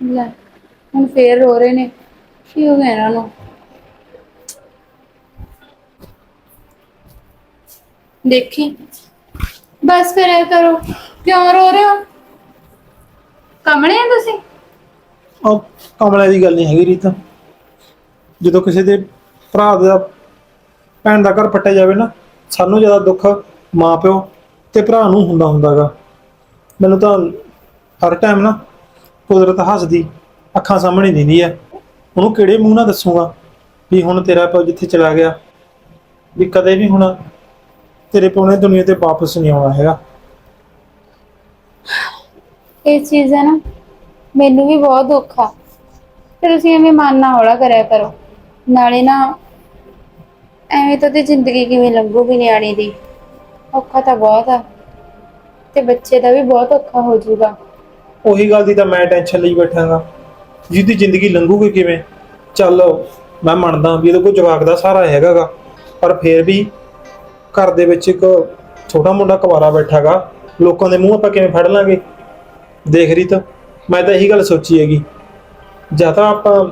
ਲੈ, ਹੁਣ ਫੇਰ ਰੋ ਰਹੇ ਨੇ। ਕੀ ਹੋ ਗਿਆ ਇਹਨਾਂ ਨੂੰ? ਦੇਖੀ। ਬਸ ਕਰਿਆ ਕਰੋ। ਕਿਉਂ ਰੋ ਰਹੇ ਹੋ? ਕਮਲੇ ਆ ਤੁਸੀਂ? ਉਹ ਕਮਲੇ ਦੀ ਗੱਲ ਨਹੀਂ ਹੈਗੀ ਰੀਤ। ਜਦੋਂ ਕਿਸੇ ਦੇ ਭਰਾ ਦਾ ਭੈਣ ਦਾ ਘਰ ਪੱਟਿਆ ਜਾਵੇ ਨਾ, ਸਾਨੂੰ ਜ਼ਿਆਦਾ ਦੁੱਖ ਮਾਂ ਪਿਓ ਤੇ ਭਰਾ ਨੂੰ ਹੁੰਦਾ ਹੁੰਦਾਗਾ। ਮੈਨੂੰ ਤਾਂ ਹਰ ਟਾਈਮ ਨਾ ਕੁਦਰਤ ਹੱਸਦੀ, ਅੱਖਾਂ ਸਾਹਮਣੇ ਦਿੰਦੀ ਹੈ। ਉਹਨੂੰ ਕਿਹੜੇ ਮੂੰਹ ਨਾਲ ਦੱਸੂਗਾ ਵੀ ਹੁਣ ਤੇਰਾ ਪਿਓ ਜਿੱਥੇ ਚਲਾ ਗਿਆ? ਵੀ ਕਦੇ ਵੀ ਹੁਣ ਤੇਰੇ ਪਿਓ ਨੇ ਦੁਨੀਆ ਤੇ ਵਾਪਸ ਨਹੀਂ ਆਉਣਾ ਹੈਗਾ। ਇਹ ਚੀਜ਼ ਹੈ ਨਾ ਮੈਨੂੰ ਵੀ ਬਹੁਤ ਦੁੱਖ ਆ। ਤੇ ਤੁਸੀਂ ਐਵੇਂ ਮਨ ਨਾ ਹੌਲਾ ਕਰਿਆ ਕਰੋ। ਨਾਲੇ ਨਾ ਐਵੇਂ ਤਾਂ ਤੇ ਜ਼ਿੰਦਗੀ ਕਿਵੇਂ ਲੰਘੂਗੀ ਨਿਆਣੇ ਦੀ? ਔਖਾ ਤਾਂ ਬਹੁਤ ਆ। ਤੇ ਬੱਚੇ ਦਾ ਵੀ ਬਹੁਤ ਔਖਾ ਹੋ ਜਾਊਗਾ। ਉਹੀ ਗੱਲ ਦੀ ਤਾਂ ਮੈਂ ਟੈਨਸ਼ਨ ਲਈ ਬੈਠਾਂਗਾ ਜਿਹਦੀ ਜ਼ਿੰਦਗੀ ਲੰਘੂਗੀ ਕਿਵੇਂ? ਚੱਲ ਮੈਂ ਮੰਨਦਾ ਵੀ ਇਹਦੇ ਕੋਲ ਜਵਾਕ ਦਾ ਸਹਾਰਾ ਹੈਗਾਗਾ ਪਰ ਫੇਰ ਵੀ ਘਰ ਦੇ ਵਿੱਚ ਇੱਕ ਛੋਟਾ ਮੁੰਡਾ ਕੁਵਾਰਾ ਬੈਠਾਗਾ ਲੋਕਾਂ ਦੇ ਮੂੰਹ ਆਪਾਂ ਕਿਵੇਂ ਫੜ ਲਾਂਗੇ? ਦੇਖ ਰਹੀ ਤਾਂ ਮੈਂ ਤਾਂ ਇਹੀ ਗੱਲ ਸੋਚੀ ਹੈਗੀ। ਜਾਂ ਤਾਂ ਆਪਾਂ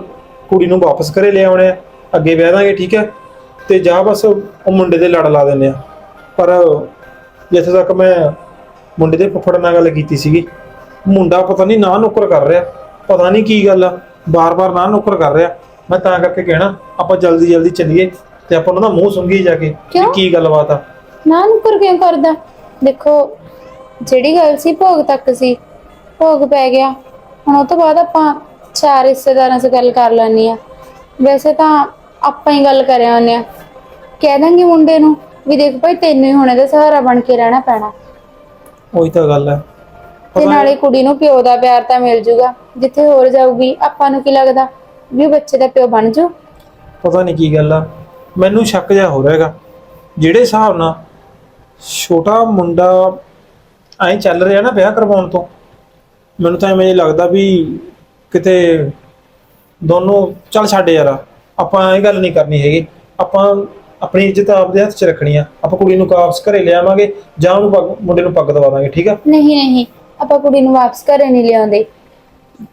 ਕੁੜੀ ਨੂੰ ਵਾਪਸ ਘਰੇ ਲੈ ਆਉਣੇ ਆ, ਅੱਗੇ ਵਿਆਹ ਦਾਂਗੇ, ਠੀਕ ਹੈ? ਤੇ ਜਾਂ ਬਸ ਉਹ ਮੁੰਡੇ ਦੇ ਲੜ ਲਾ ਦਿੰਦੇ ਆ। ਪਰ ਜਿੱਥੇ ਤੱਕ ਮੈਂ ਮੁੰਡੇ ਦੇ ਫੁੱਫੜ ਨਾਲ ਗੱਲ ਕੀਤੀ ਸੀਗੀ ਮੁੰਡਾ ਪਤਾ ਨਹੀਂ ਨਾ ਨੁੱਕਰ ਕਰ ਰਿਹਾ ਪਤਾ ਨਹੀਂ ਕੀ ਗੱਲ ਆ ਬਾਰ-ਬਾਰ ਨਾ ਨੁੱਕਰ ਕਰ ਰਿਹਾ। ਮੈਂ ਤਾਂ ਕਰਕੇ ਕਹਿਣਾ ਆਪਾਂ ਜਲਦੀ ਜਲਦੀ ਚੱਲੀਏ ਤੇ ਆਪਾਂ ਉਹਨਾਂ ਦਾ ਮੂੰਹ ਸੁੰਘੀ ਜਾ ਕੇ ਵੀ ਕਿਉਂ? ਕੀ ਗੱਲਬਾਤ ਆ। ਨਾ ਨੁਕਰ ਕਿਉਂ ਕਰਦਾ? ਦੇਖੋ ਜਿਹੜੀ ਗੱਲ ਸੀ ਭੋਗ ਤੱਕ ਸੀ ਭੋਗ ਪੈ ਗਿਆ। ਹੁਣ ਉਹ ਤੋਂ ਬਾਅਦ ਆਪਾਂ ਚਾਰ ਰਿਸ਼ਤੇਦਾਰਾਂ 'ਚ ਗੱਲ ਕਰ ਲੈਣੀ ਆ ਵੈਸੇ ਤਾਂ ਆਪਾਂ ਹੀ ਗੱਲ ਕਰਿਆ ਹੁੰਨੇ ਆ ਕਹਿ ਦਾਂਗੇ ਮੁੰਡੇ ਨੂੰ ਵੀ ਦੇਖ ਭਾਈ ਤੈਨੂੰ ਹੀ ਹੁਣ ਇਹਦਾ ਸਹਾਰਾ ਬਣ ਕੇ ਰਹਿਣਾ ਪੈਣਾ। ਉਹੀ ਤਾਂ ਗੱਲ ਹੈ ਤੇ ਨਾਲੇ ਕੁੜੀ ਨੂੰ ਪਿਓ ਦਾ ਪਿਆਰ ਤਾਂ ਮਿਲ ਜੂਗਾ। ਜਿੱਥੇ ਹੋਰ ਜਾਊਗੀ ਆਪਾਂ ਨੂੰ ਕੀ ਲੱਗਦਾ? ਵੀ ਉਹ ਬੱਚੇ ਦਾ ਪਿਓ ਬਣ ਜੂ। ਪਤਾ ਨਹੀਂ ਕੀ ਗੱਲ ਆ। ਮੈਨੂੰ ਸ਼ੱਕ ਜਿਹਾ ਹੋ ਰਿਹਾ ਹੈਗਾ। ਜਿਹੜੇ ਹਿਸਾਬ ਨਾਲ ਛੋਟਾ ਮੁੰਡਾ ਐਂ ਚੱਲ ਰਿਹਾ ਨਾ ਵਿਆਹ ਕਰਵਾਉਣ ਤੋਂ ਮੈਨੂੰ ਤਾਂ ਐਵੇਂ ਲੱਗਦਾ ਵੀ ਕਿਤੇ ਦੋਨੋਂ ਚੱਲ ਛੱਡ ਯਾਰ ਆਪਾਂ ਇਹ ਗੱਲ ਨਹੀਂ ਕਰਨੀ ਹੈਗੀ। ਆਪਾਂ ਆਪਣੀ ਇੱਜ਼ਤ ਆਪਦੇ ਹੱਥ 'ਚ ਰੱਖਣੀ ਆ। ਆਪਾਂ ਕੁੜੀ ਨੂੰ ਕਾਪਸ ਘਰੇ ਲਿਆਵਾਂਗੇ ਜਾਂ ਉਹਨੂੰ ਪੱਗ- ਮੁੰਡੇ ਨੂੰ ਪੱਗ ਦਵਾ ਦਾਂਗੇ ਠੀਕ ਆ? ਨਹੀਂ ਨਹੀਂ। ਆਪਾਂ ਕੁੜੀ ਨੂੰ ਵਾਪਸ ਘਰੇ ਨਹੀਂ ਲਿਆਉਂਦੇ।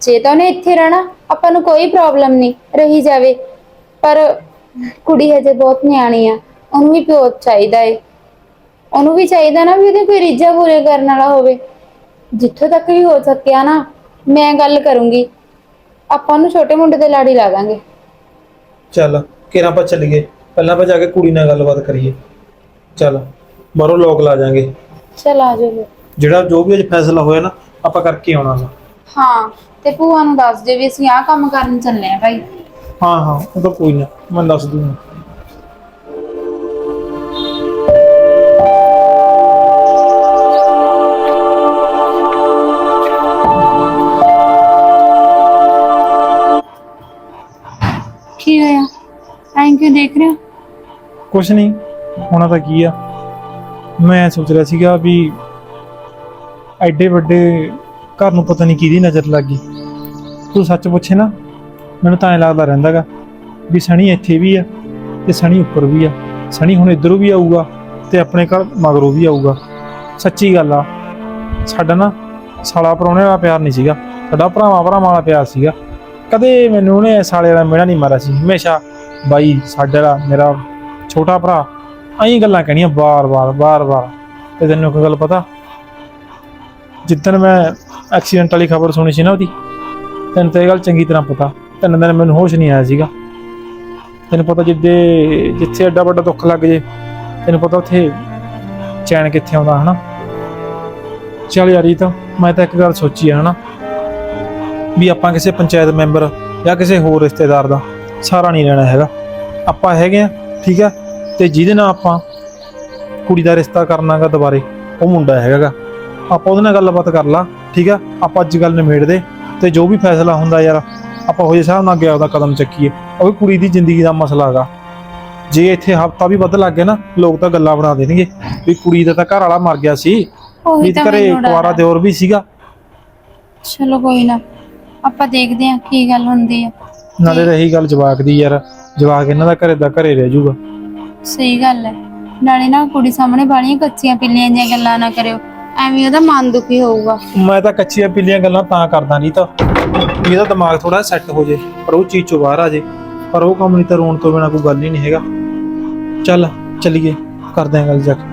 ਜੇ ਤਾਂ ਉਹਨੇ ਇੱਥੇ ਰਹਿਣਾ ਆਪਾਂ ਨੂੰ ਕੋਈ ਪ੍ਰੋਬਲਮ ਨਹੀਂ ਰਹੀ ਜਾਵੇ। ਪਰ ਕੁੜੀ ਹਜੇ ਬਹੁਤ ਨਿਆਣੀ ਆ ਉਹਨੂੰ ਵੀ ਪਿਓ ਚਾਹੀਦਾ ਏ। ਉਹਨੂੰ ਵੀ ਚਾਹੀਦਾ ਨਾ ਵੀ ਉਹਦੇ ਕੋਈ ਰੀਝਾਂ ਪੂਰੇ ਕਰਨ ਵਾਲਾ ਹੋਵੇ। ਜਿੱਥੋਂ ਤੱਕ ਵੀ ਹੋ ਸਕਿਆ ਨਾ ਮੈਂ ਗੱਲ ਕਰੂੰਗੀ। ਆਪਾਂ ਨੂੰ ਛੋਟੇ ਮੁੰਡੇ ਦੇ ਲਾੜੀ ਲਾ ਦਾਂਗੇ। ਚੱਲ ਕਿਰਾਂ ਆਪਾਂ ਚੱਲੀਏ। ਪਹਿਲਾਂ ਆਪਾਂ ਜਾ ਕੇ ਕੁੜੀ ਨਾਲ ਗੱਲਬਾਤ ਕਰੀਏ। ਚੱਲ ਬਾਹਰੋਂ ਲੋਕ ਲਾ ਜਾਾਂਗੇ। ਚਲ ਆ ਜਾਓ। ਜਿਹੜਾ ਜੋ ਵੀ ਅੱਜ ਫੈਸਲਾ ਹੋਇਆ ਨਾ ਆਪਾਂ ਕਰਕੇ ਆਉਣਾ ਹਾਂ ਤੇ ਭੂਆ ਨੂੰ ਦੱਸ ਦੇ ਵੀ ਅਸੀਂ ਆਹ ਕੰਮ ਕਰਨ ਚੱਲੇ ਆ ਭਾਈ। ਹਾਂ ਹਾਂ ਉਹ ਤਾਂ ਕੋਈ ਨਾ ਮੈਂ ਦੱਸ ਦੂੰਗਾ। ਕੀ ਹੋਇਆ? ਐਂ ਕਿਉਂ ਦੇਖ ਰਹੇ ਹੋ? ਕੁਛ ਨਹੀਂ ਹੋਣਾ ਤਾਂ ਕੀ ਆ। ਮੈਂ ਸੋਚ ਰਿਹਾ ਸੀਗਾ ਵੀ ਐਡੇ ਵੱਡੇ ਘਰ ਨੂੰ ਪਤਾ ਨਹੀਂ ਕਿਹਦੀ ਨਜ਼ਰ ਲੱਗ ਗਈ। ਤੂੰ ਸੱਚ ਪੁੱਛੇ ਨਾ, ਮੈਨੂੰ ਤਾਂ ਐ ਲੱਗਦਾ ਰਹਿੰਦਾਗਾ ਵੀ ਸਣੀ ਇੱਥੇ ਵੀ ਆ ਤੇ ਸਣੀ ਉੱਪਰ ਵੀ ਆ। ਸਣੀ ਹੁਣ ਇੱਧਰੋਂ ਵੀ ਆਊਗਾ ਤੇ ਆਪਣੇ ਘਰ ਮਗਰੋਂ ਵੀ ਆਊਗਾ। ਸੱਚੀ ਗੱਲ ਆ, ਸਾਡਾ ਨਾ ਸਾਲਾ ਪਰੌਣੇ ਵਾਲਾ ਪਿਆਰ ਨਹੀਂ ਸੀਗਾ, ਸਾਡਾ ਭਰਾਵਾਂ ਭਰਾਵਾਂ ਵਾਲਾ ਪਿਆਰ ਸੀਗਾ। ਕਦੇ ਮੈਨੂੰ ਉਹਨੇ ਸਾਲੇ ਵਾਲਾ ਮੇੜਾ ਨਹੀਂ ਮਾਰਿਆ ਸੀ, ਹਮੇਸ਼ਾ ਬਾਈ ਸਾਡੇ ਵਾਲਾ, ਮੇਰਾ ਛੋਟਾ ਭਰਾ, ਐਂ ਗੱਲਾਂ ਕਹਿਣੀਆਂ ਬਾਰ-ਬਾਰ ਬਾਰ-ਬਾਰ ਤੇ ਤੈਨੂੰ ਇੱਕ ਗੱਲ ਪਤਾ ਜਿੱਦਣ ਮੈਂ ਐਕਸੀਡੈਂਟ ਵਾਲੀ ਖਬਰ ਸੁਣੀ ਸੀ ਨਾ ਉਹਦੀ, ਤੈਨੂੰ ਤਾਂ ਇਹ ਗੱਲ ਚੰਗੀ ਤਰ੍ਹਾਂ ਪਤਾ, ਤਿੰਨ ਦਿਨ ਮੈਨੂੰ ਹੋਸ਼ ਨਹੀਂ ਆਇਆ ਸੀਗਾ। ਤੈਨੂੰ ਪਤਾ ਜਿੱਦੇ, ਜਿੱਥੇ ਐਡਾ ਵੱਡਾ ਦੁੱਖ ਲੱਗ ਜੇ, ਤੈਨੂੰ ਪਤਾ ਉੱਥੇ ਚੈਨ ਕਿੱਥੇ ਆਉਂਦਾ, ਹਨਾ? ਚੱਲ ਯਾਰ ਇਹ ਤਾਂ ਮੈਂ ਤਾਂ ਇੱਕ ਗੱਲ ਸੋਚੀ ਆ, ਹਨਾ? ਵੀ ਆਪਾਂ ਕਿਸੇ ਪੰਚਾਇਤ ਮੈਂਬਰ ਜਾਂ ਕਿਸੇ ਹੋਰ ਰਿਸ਼ਤੇਦਾਰ ਦਾ ਸਾਰਾ ਨਹੀਂ ਲੈਣਾ ਹੈਗਾ। ਆਪਾਂ ਹੈਗੇ ਆ, ਠੀਕ ਆ, ਤੇ ਜਿਹਦੇ ਨਾਲ ਆਪਾਂ ਕੁੜੀ ਦਾ ਰਿਸ਼ਤਾ ਕਰਨਾਗਾ ਦੁਬਾਰੇ, ਉਹ ਮੁੰਡਾ ਹੈਗਾਗਾ। ਆਪਾਂ ਉਹਦੇ ਨਾਲ ਗੱਲਬਾਤ ਕਰ ਲਾ ਠੀਕ ਆ? ਆਪਾਂ ਅੱਜ ਗੱਲ ਨਿਮੇੜ ਦੇ ਤੇ ਜੋ ਵੀ ਫੈਸਲਾ ਹੁੰਦਾ ਯਾਰ ਆਪਾਂ ਉਹ ਹਿਸਾਬ ਨਾਲ ਗਿਆ ਉਹਦਾ ਕਦਮ ਚੱਕੀਏ। ਉਹ ਵੀ ਕੁੜੀ ਦੀ ਜ਼ਿੰਦਗੀ ਦਾ ਮਸਲਾ ਹੈਗਾ। ਜੇ ਇੱਥੇ ਹਫਤਾ ਵੀ ਵੱਧ ਲੱਗ ਗਿਆ ਨਾ ਲੋਕ ਤਾਂ ਗੱਲਾਂ ਬਣਾ ਦੇਣਗੇ ਵੀ ਕੁੜੀ ਦਾ ਤਾਂ ਘਰ ਵਾਲਾ ਮਰ ਗਿਆ ਸੀ। ਉਹੀ ਵੀ ਤਾਂ ਘਰੇ ਮੈਨੂੰ ਡਰ ਕੁਆਰਾ ਆ। ਦਿਓਰ ਵੀ ਸੀਗਾ। ਚਲੋ ਕੋਈ ਨਾ ਆਪਾਂ ਦੇਖਦੇ ਹਾਂ ਕੀ ਗੱਲ ਹੁੰਦੀ ਹੈ ਨਾਲੇ ਰਹੀ ਗੱਲ ਜਵਾਕ ਦੀ ਯਾਰ ਜਵਾਕ ਇਹਨਾਂ ਦਾ ਘਰੇ ਦਾ ਘਰੇ ਰਹਿ ਜਾਊਗਾ। ਸਹੀ ਗੱਲ ਹੈ। ਨਾਲੇ ਨਾ ਕੁੜੀ ਸਾਹਮਣੇ ਬਾਲੀਆਂ ਕੱਚੀਆਂ ਪਿੱਲੀਆਂ ਦੀਆਂ ਗੱਲਾਂ ਨਾ ਕਰਿਓ। ਐਵੇਂ ਉਹਦਾ ਮਨ ਦੁਖੀ ਹੋਊਗਾ। ਮੈਂ ਤਾਂ ਕੱਚੀਆਂ ਪਿੱਲੀਆਂ ਗੱਲਾਂ ਤਾਂ ਕਰਦਾ ਨਹੀਂ ਤਾਂ। ਵੀ ਇਹਦਾ ਦਿਮਾਗ ਥੋੜਾ ਸੈੱਟ ਹੋ ਜੇ ਪਰ ਉਹ ਚੀਜ਼ ਚੋਂ ਬਾਹਰ ਆ ਜੇ ਪਰ ਉਹ ਕੰਮ ਨਹੀਂ ਤਾਂ ਰੋਣ ਤੋਂ ਬਿਨਾ ਕੋਈ ਗੱਲ ਹੀ ਨਹੀਂ ਹੈਗਾ। ਚੱਲ ਚੱਲੀਏ ਕਰਦੇ ਆਂ ਗੱਲ ਜਾ ਕੇ।